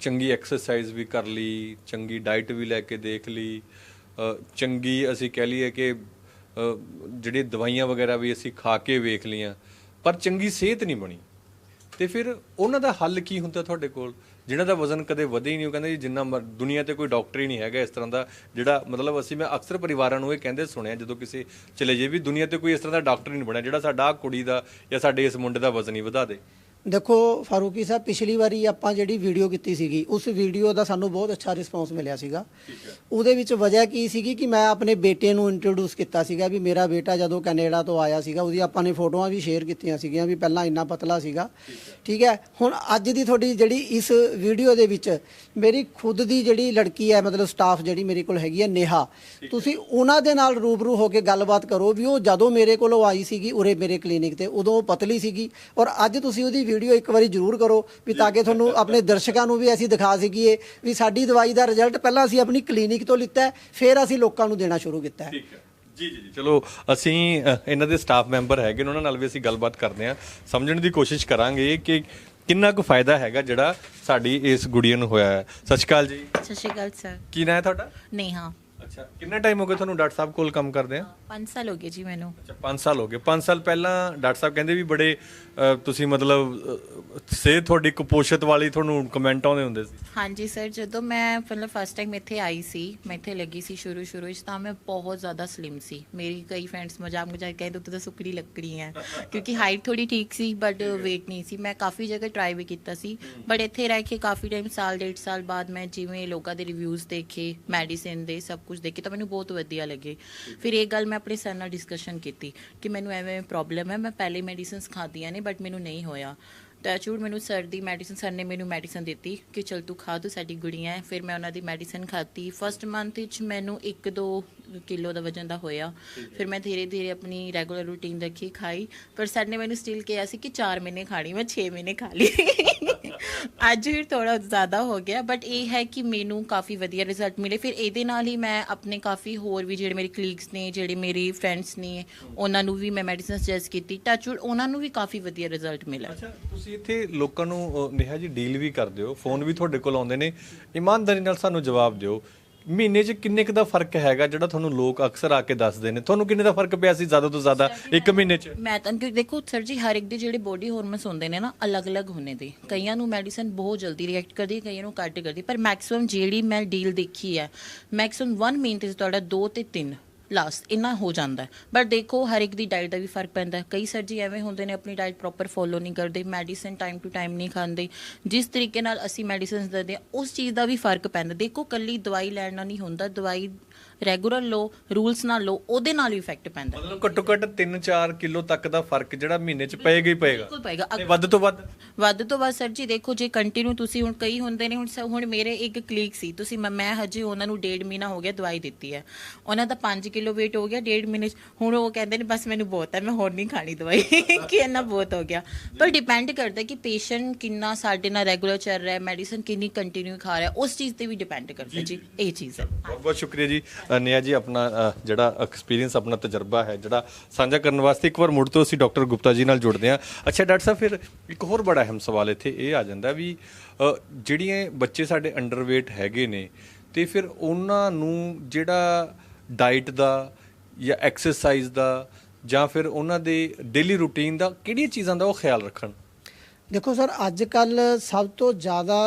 ਚੰਗੀ ਐਕਸਰਸਾਈਜ਼ ਵੀ ਕਰ ਲਈ ਚੰਗੀ ਡਾਈਟ ਵੀ ਲੈ ਕੇ ਦੇਖ ਲਈ। ਚੰਗੀ ਅਸੀਂ ਕਹਿ ਲਈਏ ਕਿ ਜਿਹੜੀ ਦਵਾਈਆਂ ਵਗੈਰਾ ਵੀ ਅਸੀਂ ਖਾ ਕੇ ਵੇਖ ਲਈਆਂ, ਪਰ ਚੰਗੀ ਸਿਹਤ ਨਹੀਂ ਬਣੀ। ਤੇ ਫਿਰ ਉਹਨਾਂ ਦਾ ਹੱਲ ਕੀ ਹੁੰਦਾ ਤੁਹਾਡੇ ਕੋਲ? ਜਿਹਨਾਂ ਦਾ ਵਜ਼ਨ ਕਦੇ ਵਧੇ ਹੀ ਨਹੀਂ, ਉਹ ਕਹਿੰਦੇ ਜੀ ਜਿੰਨਾ ਮਰ- ਦੁਨੀਆ ਤੇ ਕੋਈ ਡਾਕਟਰ ਹੀ ਨਹੀਂ ਹੈਗਾ ਇਸ ਤਰ੍ਹਾਂ ਦਾ, ਜਿਹੜਾ ਮਤਲਬ ਅਸੀਂ, ਮੈਂ ਅਕਸਰ ਪਰਿਵਾਰਾਂ ਨੂੰ ਇਹ ਕਹਿੰਦੇ ਸੁਣਿਆ, ਜਦੋਂ ਕਿਸੇ ਚਲੇ ਜੇ ਵੀ ਦੁਨੀਆ ਤੇ ਕੋਈ ਇਸ ਤਰ੍ਹਾਂ ਦਾ ਡਾਕਟਰ ਹੀ ਨਹੀਂ ਬਣਿਆ, ਜਿਹੜਾ ਸਾਡਾ ਕੁੜੀ ਦਾ ਜਾਂ ਸਾਡੇ ਇਸ ਮੁੰਡੇ ਦਾ ਵਜ਼ਨ ਹੀ ਵਧਾ ਦੇ। ਦੇਖੋ ਫਾਰੂਕੀ ਸਾਹਿਬ ਪਿਛਲੀ ਵਾਰੀ ਆਪਾਂ ਜਿਹੜੀ ਵੀਡੀਓ ਕੀਤੀ ਸੀਗੀ ਉਸ ਵੀਡੀਓ ਦਾ ਸਾਨੂੰ ਬਹੁਤ ਅੱਛਾ ਰਿਸਪੌਂਸ ਮਿਲਿਆ ਸੀਗਾ। ਉਹਦੇ ਵਿੱਚ ਵਜ੍ਹਾ ਕੀ ਸੀਗੀ ਕਿ ਮੈਂ ਆਪਣੇ ਬੇਟੇ ਨੂੰ ਇੰਟਰੋਡਿਊਸ ਕੀਤਾ ਸੀਗਾ ਵੀ ਮੇਰਾ ਬੇਟਾ ਜਦੋਂ ਕੈਨੇਡਾ ਤੋਂ ਆਇਆ ਸੀਗਾ ਉਹਦੀ ਆਪਾਂ ਨੇ ਫੋਟੋਆਂ ਵੀ ਸ਼ੇਅਰ ਕੀਤੀਆਂ ਸੀਗੀਆਂ ਵੀ ਪਹਿਲਾਂ ਇੰਨਾ ਪਤਲਾ ਸੀਗਾ। ਠੀਕ ਹੈ? ਹੁਣ ਅੱਜ ਦੀ ਤੁਹਾਡੀ ਜਿਹੜੀ ਇਸ ਵੀਡੀਓ ਦੇ ਵਿੱਚ ਮੇਰੀ ਖੁਦ ਦੀ ਜਿਹੜੀ ਲੜਕੀ ਹੈ ਮਤਲਬ ਸਟਾਫ ਜਿਹੜੀ ਮੇਰੇ ਕੋਲ ਹੈਗੀ ਹੈ ਨੇਹਾ ਤੁਸੀਂ ਉਹਨਾਂ ਦੇ ਨਾਲ ਰੂਬਰੂ ਹੋ ਕੇ ਗੱਲਬਾਤ ਕਰੋ ਵੀ ਉਹ ਜਦੋਂ ਮੇਰੇ ਕੋਲ ਆਈ ਸੀਗੀ ਉਰੇ ਮੇਰੇ ਕਲੀਨਿਕ ਤੇ ਉਦੋਂ ਪਤਲੀ ਸੀਗੀ ਔਰ ਅੱਜ ਤੁਸੀਂ ਉਹਦੀ ਵੀਡੀਓ ਇੱਕ ਵਾਰੀ ਜ਼ਰੂਰ ਕਰੋ ਵੀ ਤਾਂ ਕਿ ਤੁਹਾਨੂੰ ਆਪਣੇ ਦਰਸ਼ਕਾਂ ਨੂੰ ਵੀ ਅਸੀਂ ਦਿਖਾ ਸਕੀਏ ਵੀ ਸਾਡੀ ਦਵਾਈ ਦਾ ਰਿਜ਼ਲਟ ਪਹਿਲਾਂ ਅਸੀਂ ਆਪਣੀ ਕਲੀਨਿਕ ਤੋਂ ਲਿੱਤਾ ਹੈ, ਫਿਰ ਅਸੀਂ ਲੋਕਾਂ ਨੂੰ ਦੇਣਾ ਸ਼ੁਰੂ ਕੀਤਾ ਹੈ। ਠੀਕ ਹੈ। ਜੀ ਜੀ ਜੀ। ਚਲੋ ਅਸੀਂ ਇਹਨਾਂ ਦੇ ਸਟਾਫ ਮੈਂਬਰ ਹੈਗੇ ਨੇ ਉਹਨਾਂ ਨਾਲ ਵੀ ਅਸੀਂ ਗੱਲਬਾਤ ਕਰਦੇ ਹਾਂ। ਸਮਝਣ ਦੀ ਕੋਸ਼ਿਸ਼ ਕਰਾਂਗੇ ਕਿ ਕਿੰਨਾ ਕੁ ਫਾਇਦਾ ਹੈਗਾ ਜਿਹੜਾ ਸਾਡੀ ਇਸ ਗੁੜੀਆ ਨੂੰ ਹੋਇਆ ਹੈ। ਸਤਿ ਸ਼੍ਰੀ ਅਕਾਲ ਜੀ। ਸਤਿ ਸ਼੍ਰੀ ਅਕਾਲ ਸਰ। ਕੀ ਨਾਂ ਹੈ ਤੁਹਾਡਾ? ਨੇਹਾ। ਅੱਛਾ ਕਿੰਨਾ ਟਾਈਮ ਹੋ ਗਿਆ ਤੁਹਾਨੂੰ ਡਾਕਟਰ ਸਾਹਿਬ ਕੋਲ ਕੰਮ ਕਰਦੇ ਆ? 5 ਸਾਲ ਹੋ ਗਏ ਜੀ ਮੈਨੂੰ। ਅੱਛਾ 5 ਸਾਲ ਹੋ ਗਏ। 5 ਸਾਲ ਪਹਿਲਾਂ ਡਾਕਟਰ ਸਾਹਿਬ ਕਹਿੰਦੇ ਵੀ ਬੜੇ ਤੁਸੀਂ ਮਤਲਬ ਸਿਹਤ ਤੁਹਾਡੀ ਕੁਪੋਸ਼ਿਤ ਵਾਲੀ ਤੁਹਾਨੂੰ ਕਮੈਂਟ ਆਉਂਦੇ ਹੁੰਦੇ ਸੀ। ਹਾਂਜੀ ਸਰ ਜਦੋਂ ਮੈਂ ਮਤਲਬ ਫਸਟ ਟਾਈਮ ਇੱਥੇ ਆਈ ਸੀ ਮੈਂ ਇੱਥੇ ਲੱਗੀ ਸੀ ਸ਼ੁਰੂ ਸ਼ੁਰੂ ਵਿੱਚ ਤਾਂ ਮੈਂ ਬਹੁਤ ਜ਼ਿਆਦਾ ਸਲਿਮ ਸੀ। ਮੇਰੀ ਕਈ ਫਰੈਂਡਸ ਮਜ਼ਾਕ ਮਜ਼ਾਕ ਕਹਿੰਦੇ ਤੂੰ ਤਾਂ ਸੁੱਕੜੀ ਲੱਕੜੀ ਹੈ। ਕਿਉਂਕਿ ਹਾਈਟ ਥੋੜੀ ਠੀਕ ਸੀ ਬਟ weight ਨਹੀਂ ਸੀ। ਮੈਂ ਕਾਫੀ ਜਗ੍ਹਾ ਟਰਾਈ ਵੀ ਕੀਤਾ ਸੀ ਬਟ ਇੱਥੇ ਰਹਿ ਕੇ ਕਾਫੀ ਟਾਈਮ ਸਾਲ ਡੇਢ ਸਾਲ ਬਾਅਦ ਮੈਂ ਜਿਵੇਂ ਲੋਕਾਂ ਦੇ ਰਿਵਿਊਜ਼ ਦੇਖੇ ਮੈਡੀਸਿਨ ਦੇ ਸਭ ਕੁਝ ਦੇਖੇ ਤਾਂ ਮੈਨੂੰ ਬਹੁਤ ਵਧੀਆ ਲੱਗੇ। ਫਿਰ ਇਹ ਗੱਲ ਮੈਂ ਆਪਣੇ ਸਰ ਨਾਲ ਡਿਸਕਸ਼ਨ ਕੀਤੀ ਕਿ ਮੈਨੂੰ ਐਵੇਂ ਪ੍ਰੋਬਲਮ ਹੈ ਮੈਂ ਪਹਿਲੇ ਮੈਡੀਸਿਨਸ ਖਾਧੀਆਂ ਨੇ ਬਟ ਮੈਨੂੰ ਨਹੀਂ ਹੋਇਆ। ਟੈਚੂਡ ਮੈਨੂੰ ਸਰ ਦੀ ਮੈਡੀਸਨ ਸਰ ਨੇ ਮੈਨੂੰ ਮੈਡੀਸਨ ਦਿੱਤੀ ਕਿ ਚਲ ਤੂੰ ਖਾ ਤੂੰ ਸਾਡੀ ਗੁੜੀਆ ਹੈ। ਫਿਰ ਮੈਂ ਉਹਨਾਂ ਦੀ ਮੈਡੀਸਨ ਖਾਧੀ। ਫਸਟ ਮੰਥ ਵਿੱਚ ਮੈਨੂੰ 1-2 ਕਿਲੋ ਦਾ ਵਜਨ ਦਾ ਹੋਇਆ। ਫਿਰ ਮੈਂ ਧੀਰੇ ਧੀਰੇ ਆਪਣੀ ਰੈਗੂਲਰ ਰੂਟੀਨ ਰੱਖੀ ਖਾਈ। ਪਰ ਸਰ ਨੇ ਮੈਨੂੰ ਸਟਿਲ ਕਿਹਾ ਸੀ ਕਿ 4 ਮਹੀਨੇ ਖਾਣੀ ਮੈਂ 6 ਮਹੀਨੇ ਖਾ ਲਈ। ਅੱਜ ਫਿਰ ਥੋੜਾ ਜ਼ਿਆਦਾ ਹੋ ਗਿਆ ਬਟ ਇਹ ਹੈ ਕਿ ਮੈਨੂੰ ਕਾਫੀ ਵਧੀਆ ਰਿਜ਼ਲਟ ਮਿਲੇ। ਫਿਰ ਇਹਦੇ ਨਾਲ ਹੀ ਮੈਂ ਆਪਣੇ ਕਾਫੀ ਹੋਰ ਵੀ ਜਿਹੜੇ ਮੇਰੇ ਕਲੀਗਸ ਨੇ ਜਿਹੜੇ ਮੇਰੇ ਫਰੈਂਡਸ ਨੇ ਉਹਨਾਂ ਨੂੰ ਵੀ ਮੈਂ ਮੈਡੀਸਨ ਸੁਜੈਸਟ ਕੀਤੀ। ਟੱਚਵੁੱਡ ਉਹਨਾਂ ਨੂੰ ਵੀ ਕਾਫੀ ਵਧੀਆ ਰਿਜ਼ਲਟ ਮਿਲਿਆ। ਅੱਛਾ ਤੁਸੀਂ ਇੱਥੇ ਲੋਕਾਂ ਨੂੰ ਅ, ਨੇਹਾ ਜੀ ਡੀਲ ਵੀ ਕਰਦੇ ਹੋ ਫੋਨ ਵੀ ਤੁਹਾਡੇ ਕੋਲ ਆਉਂਦੇ ਨੇ। ਇਮਾਨਦਾਰੀ ਨਾਲ ਸਾਨੂੰ ਜਵਾਬ ਦਿਓ। ਮਹੀਨੇ 'ਚ ਕਿੰਨੇ ਕੁ ਦਾ ਫ਼ਰਕ ਹੈਗਾ ਜਿਹੜਾ ਤੁਹਾਨੂੰ ਲੋਕ ਅਕਸਰ ਆ ਕੇ ਦੱਸਦੇ ਨੇ? ਤੁਹਾਨੂੰ ਕਿੰਨੇ ਦਾ ਫ਼ਰਕ ਪਿਆ ਸੀ ਜ਼ਿਆਦਾ ਤੋਂ ਜ਼ਿਆਦਾ ਇੱਕ ਮਹੀਨੇ 'ਚ? ਮੈਂ ਤਾਂ ਕਿ ਦੇਖੋ ਸਰ ਜੀ ਹਰ ਇੱਕ ਦੇ ਜਿਹੜੇ ਬੋਡੀ ਹਾਰਮੋਨਸ ਹੁੰਦੇ ਨੇ ਨਾ ਅਲੱਗ-ਅਲੱਗ ਹੁੰਦੇ ਦੇ ਕਈਆਂ ਨੂੰ ਮੈਡੀਸਨ ਬਹੁਤ ਜਲਦੀ ਰਿਐਕਟ ਕਰਦੀ ਹੈ ਕਈਆਂ ਨੂੰ ਘੱਟ ਕਰਦੀ। ਪਰ ਮੈਕਸਿਮਮ ਜਿਹੜੀ ਮੈਂ ਡੀਲ ਦੇਖੀ ਹੈ ਮੈਕਸਿਮਮ 1 ਮਿੰਟ ਇਸ ਤੁਹਾਡਾ 2 ਤੇ 3 ਲਾਸਟ ਇੰਨਾ ਹੋ ਜਾਂਦਾ ਬਟ ਦੇਖੋ, ਹਰ ਇੱਕ ਦੀ ਡਾਈਟ ਦਾ ਵੀ ਫ਼ਰਕ ਪੈਂਦਾ ਕਈ ਸਰ ਜੀ ਐਵੇਂ ਹੁੰਦੇ ਨੇ, ਆਪਣੀ ਡਾਈਟ ਪ੍ਰੋਪਰ ਫੋਲੋ ਨਹੀਂ ਕਰਦੇ ਮੈਡੀਸਨ ਟਾਈਮ ਟੂ ਟਾਈਮ ਨਹੀਂ ਖਾਂਦੇ। ਜਿਸ ਤਰੀਕੇ ਨਾਲ ਅਸੀਂ ਮੈਡੀਸਿਨਸ ਦਿੰਦੇ ਹਾਂ, ਉਸ ਚੀਜ਼ ਦਾ ਵੀ ਫ਼ਰਕ ਪੈਂਦਾ। ਦੇਖੋ ਕੱਲੀ ਦਵਾਈ ਲੈਣ ਨਾਲ ਨਹੀਂ ਹੁੰਦਾ। ਦਵਾਈ ਰੈਗੂਲਰ ਲਓ ਰੂਲਸ ਨਾਲ ਲਓ ਉਹਦੇ ਨਾਲ ਵੀ ਇਫੈਕਟ ਪੈਂਦਾ ਹੈ। ਮਤਲਬ ਘੱਟੋ ਘੱਟ 3-4 ਕਿਲੋ ਤੱਕ ਦਾ ਫ਼ਰਕ ਜਿਹੜਾ ਮਹੀਨੇ 'ਚ ਪਏਗਾ ਹੀ ਪਏਗਾ। ਬਿਲਕੁਲ ਪਏਗਾ। ਤੇ ਵੱਧ ਤੋਂ ਵੱਧ? ਵੱਧ ਤੋਂ ਵੱਧ ਸਰ ਜੀ ਦੇਖੋ ਜੇ ਕੰਟੀਨਿਊ ਤੁਸੀਂ ਹੁਣ ਕਈ ਹੁੰਦੇ ਨੇ ਹੁਣ ਸ- ਹੁਣ ਮੇਰੇ ਇੱਕ ਕਲੀਗ ਸੀ ਤੁਸੀਂ ਮੈਂ- ਮੈਂ ਹਜੇ ਉਹਨਾਂ ਨੂੰ ਡੇਢ ਮਹੀਨਾ ਹੋ ਗਿਆ ਦਵਾਈ ਦਿੱਤੀ ਹੈ। ਉਹਨਾਂ ਦਾ 5 ਕਿਲੋ weight ਹੋ ਗਿਆ ਡੇਢ ਮਹੀਨੇ 'ਚ ਹੁਣ ਉਹ ਕਹਿੰਦੇ ਨੇ ਬਸ ਮੈਨੂੰ ਬਹੁਤ ਹੈ ਮੈਂ ਹੋਰ ਨਹੀਂ ਖਾਣੀ ਦਵਾਈ <laughs> ਕਿ ਇੰਨਾ ਬਹੁਤ ਹੋ ਗਿਆ। ਪਰ ਡਿਪੈਂਡ ਕਰਦਾ ਕਿ ਪੇਸ਼ੈਂਟ ਕਿੰਨਾ ਸਾਡੇ ਨਾਲ ਰੈਗੂਲਰ ਚੱਲ ਰਿਹਾ ਹੈ ਮੈਡੀਸਨ ਕਿੰਨੀ ਕੰਟੀਨਿਊ ਖਾ ਰਿਹਾ ਉਸ ਚੀਜ਼ ਤੇ ਵੀ ਡਿਪੈਂਡ ਕਰਦਾ ਜੀ ਇਹ ਚੀਜ਼ ਹੈ। ਬਹੁਤ ਬਹੁਤ ਸ਼ੁਕਰੀਆ ਜੀ। ਅ, ਜੀ ਆਪਣਾ ਜਿਹੜਾ ਐਕਸਪੀਰੀਅੰਸ ਆਪਣਾ ਤਜਰਬਾ ਹੈ ਜਿਹੜਾ ਸਾਂਝਾ ਕਰਨ ਵਾਸਤੇ ਇੱਕ ਵਾਰ ਮੁੜ ਤੋਂ ਅਸੀਂ ਡਾਕਟਰ ਗੁਪਤਾ ਜੀ ਨਾਲ ਜੁੜਦੇ ਹਾਂ। ਅੱਛਾ ਡਾਕਟਰ ਸਾਹਿਬ ਫਿਰ ਇੱਕ ਹੋਰ ਬੜਾ ਅਹਿਮ ਸਵਾਲ ਇੱਥੇ ਇਹ ਆ ਜਾਂਦਾ ਵੀ ਜਿਹੜੀਆਂ ਬੱਚੇ ਸਾਡੇ ਅੰਡਰਵੇਟ ਹੈਗੇ ਨੇ ਤੇ ਫਿਰ ਉਹਨਾਂ ਨੂੰ ਜਿਹੜਾ ਡਾਈਟ ਦਾ ਜਾਂ ਐਕਸਰਸਾਈਜ਼ ਦਾ ਜਾਂ ਫਿਰ ਉਹਨਾਂ ਦੇ ਡੇਲੀ ਰੂਟੀਨ ਦਾ ਕਿਹੜੀਆਂ ਚੀਜ਼ਾਂ ਦਾ ਉਹ ਖਿਆਲ ਰੱਖਣ? ਦੇਖੋ ਸਰ ਅੱਜ ਕੱਲ ਸਭ ਤੋਂ ਜ਼ਿਆਦਾ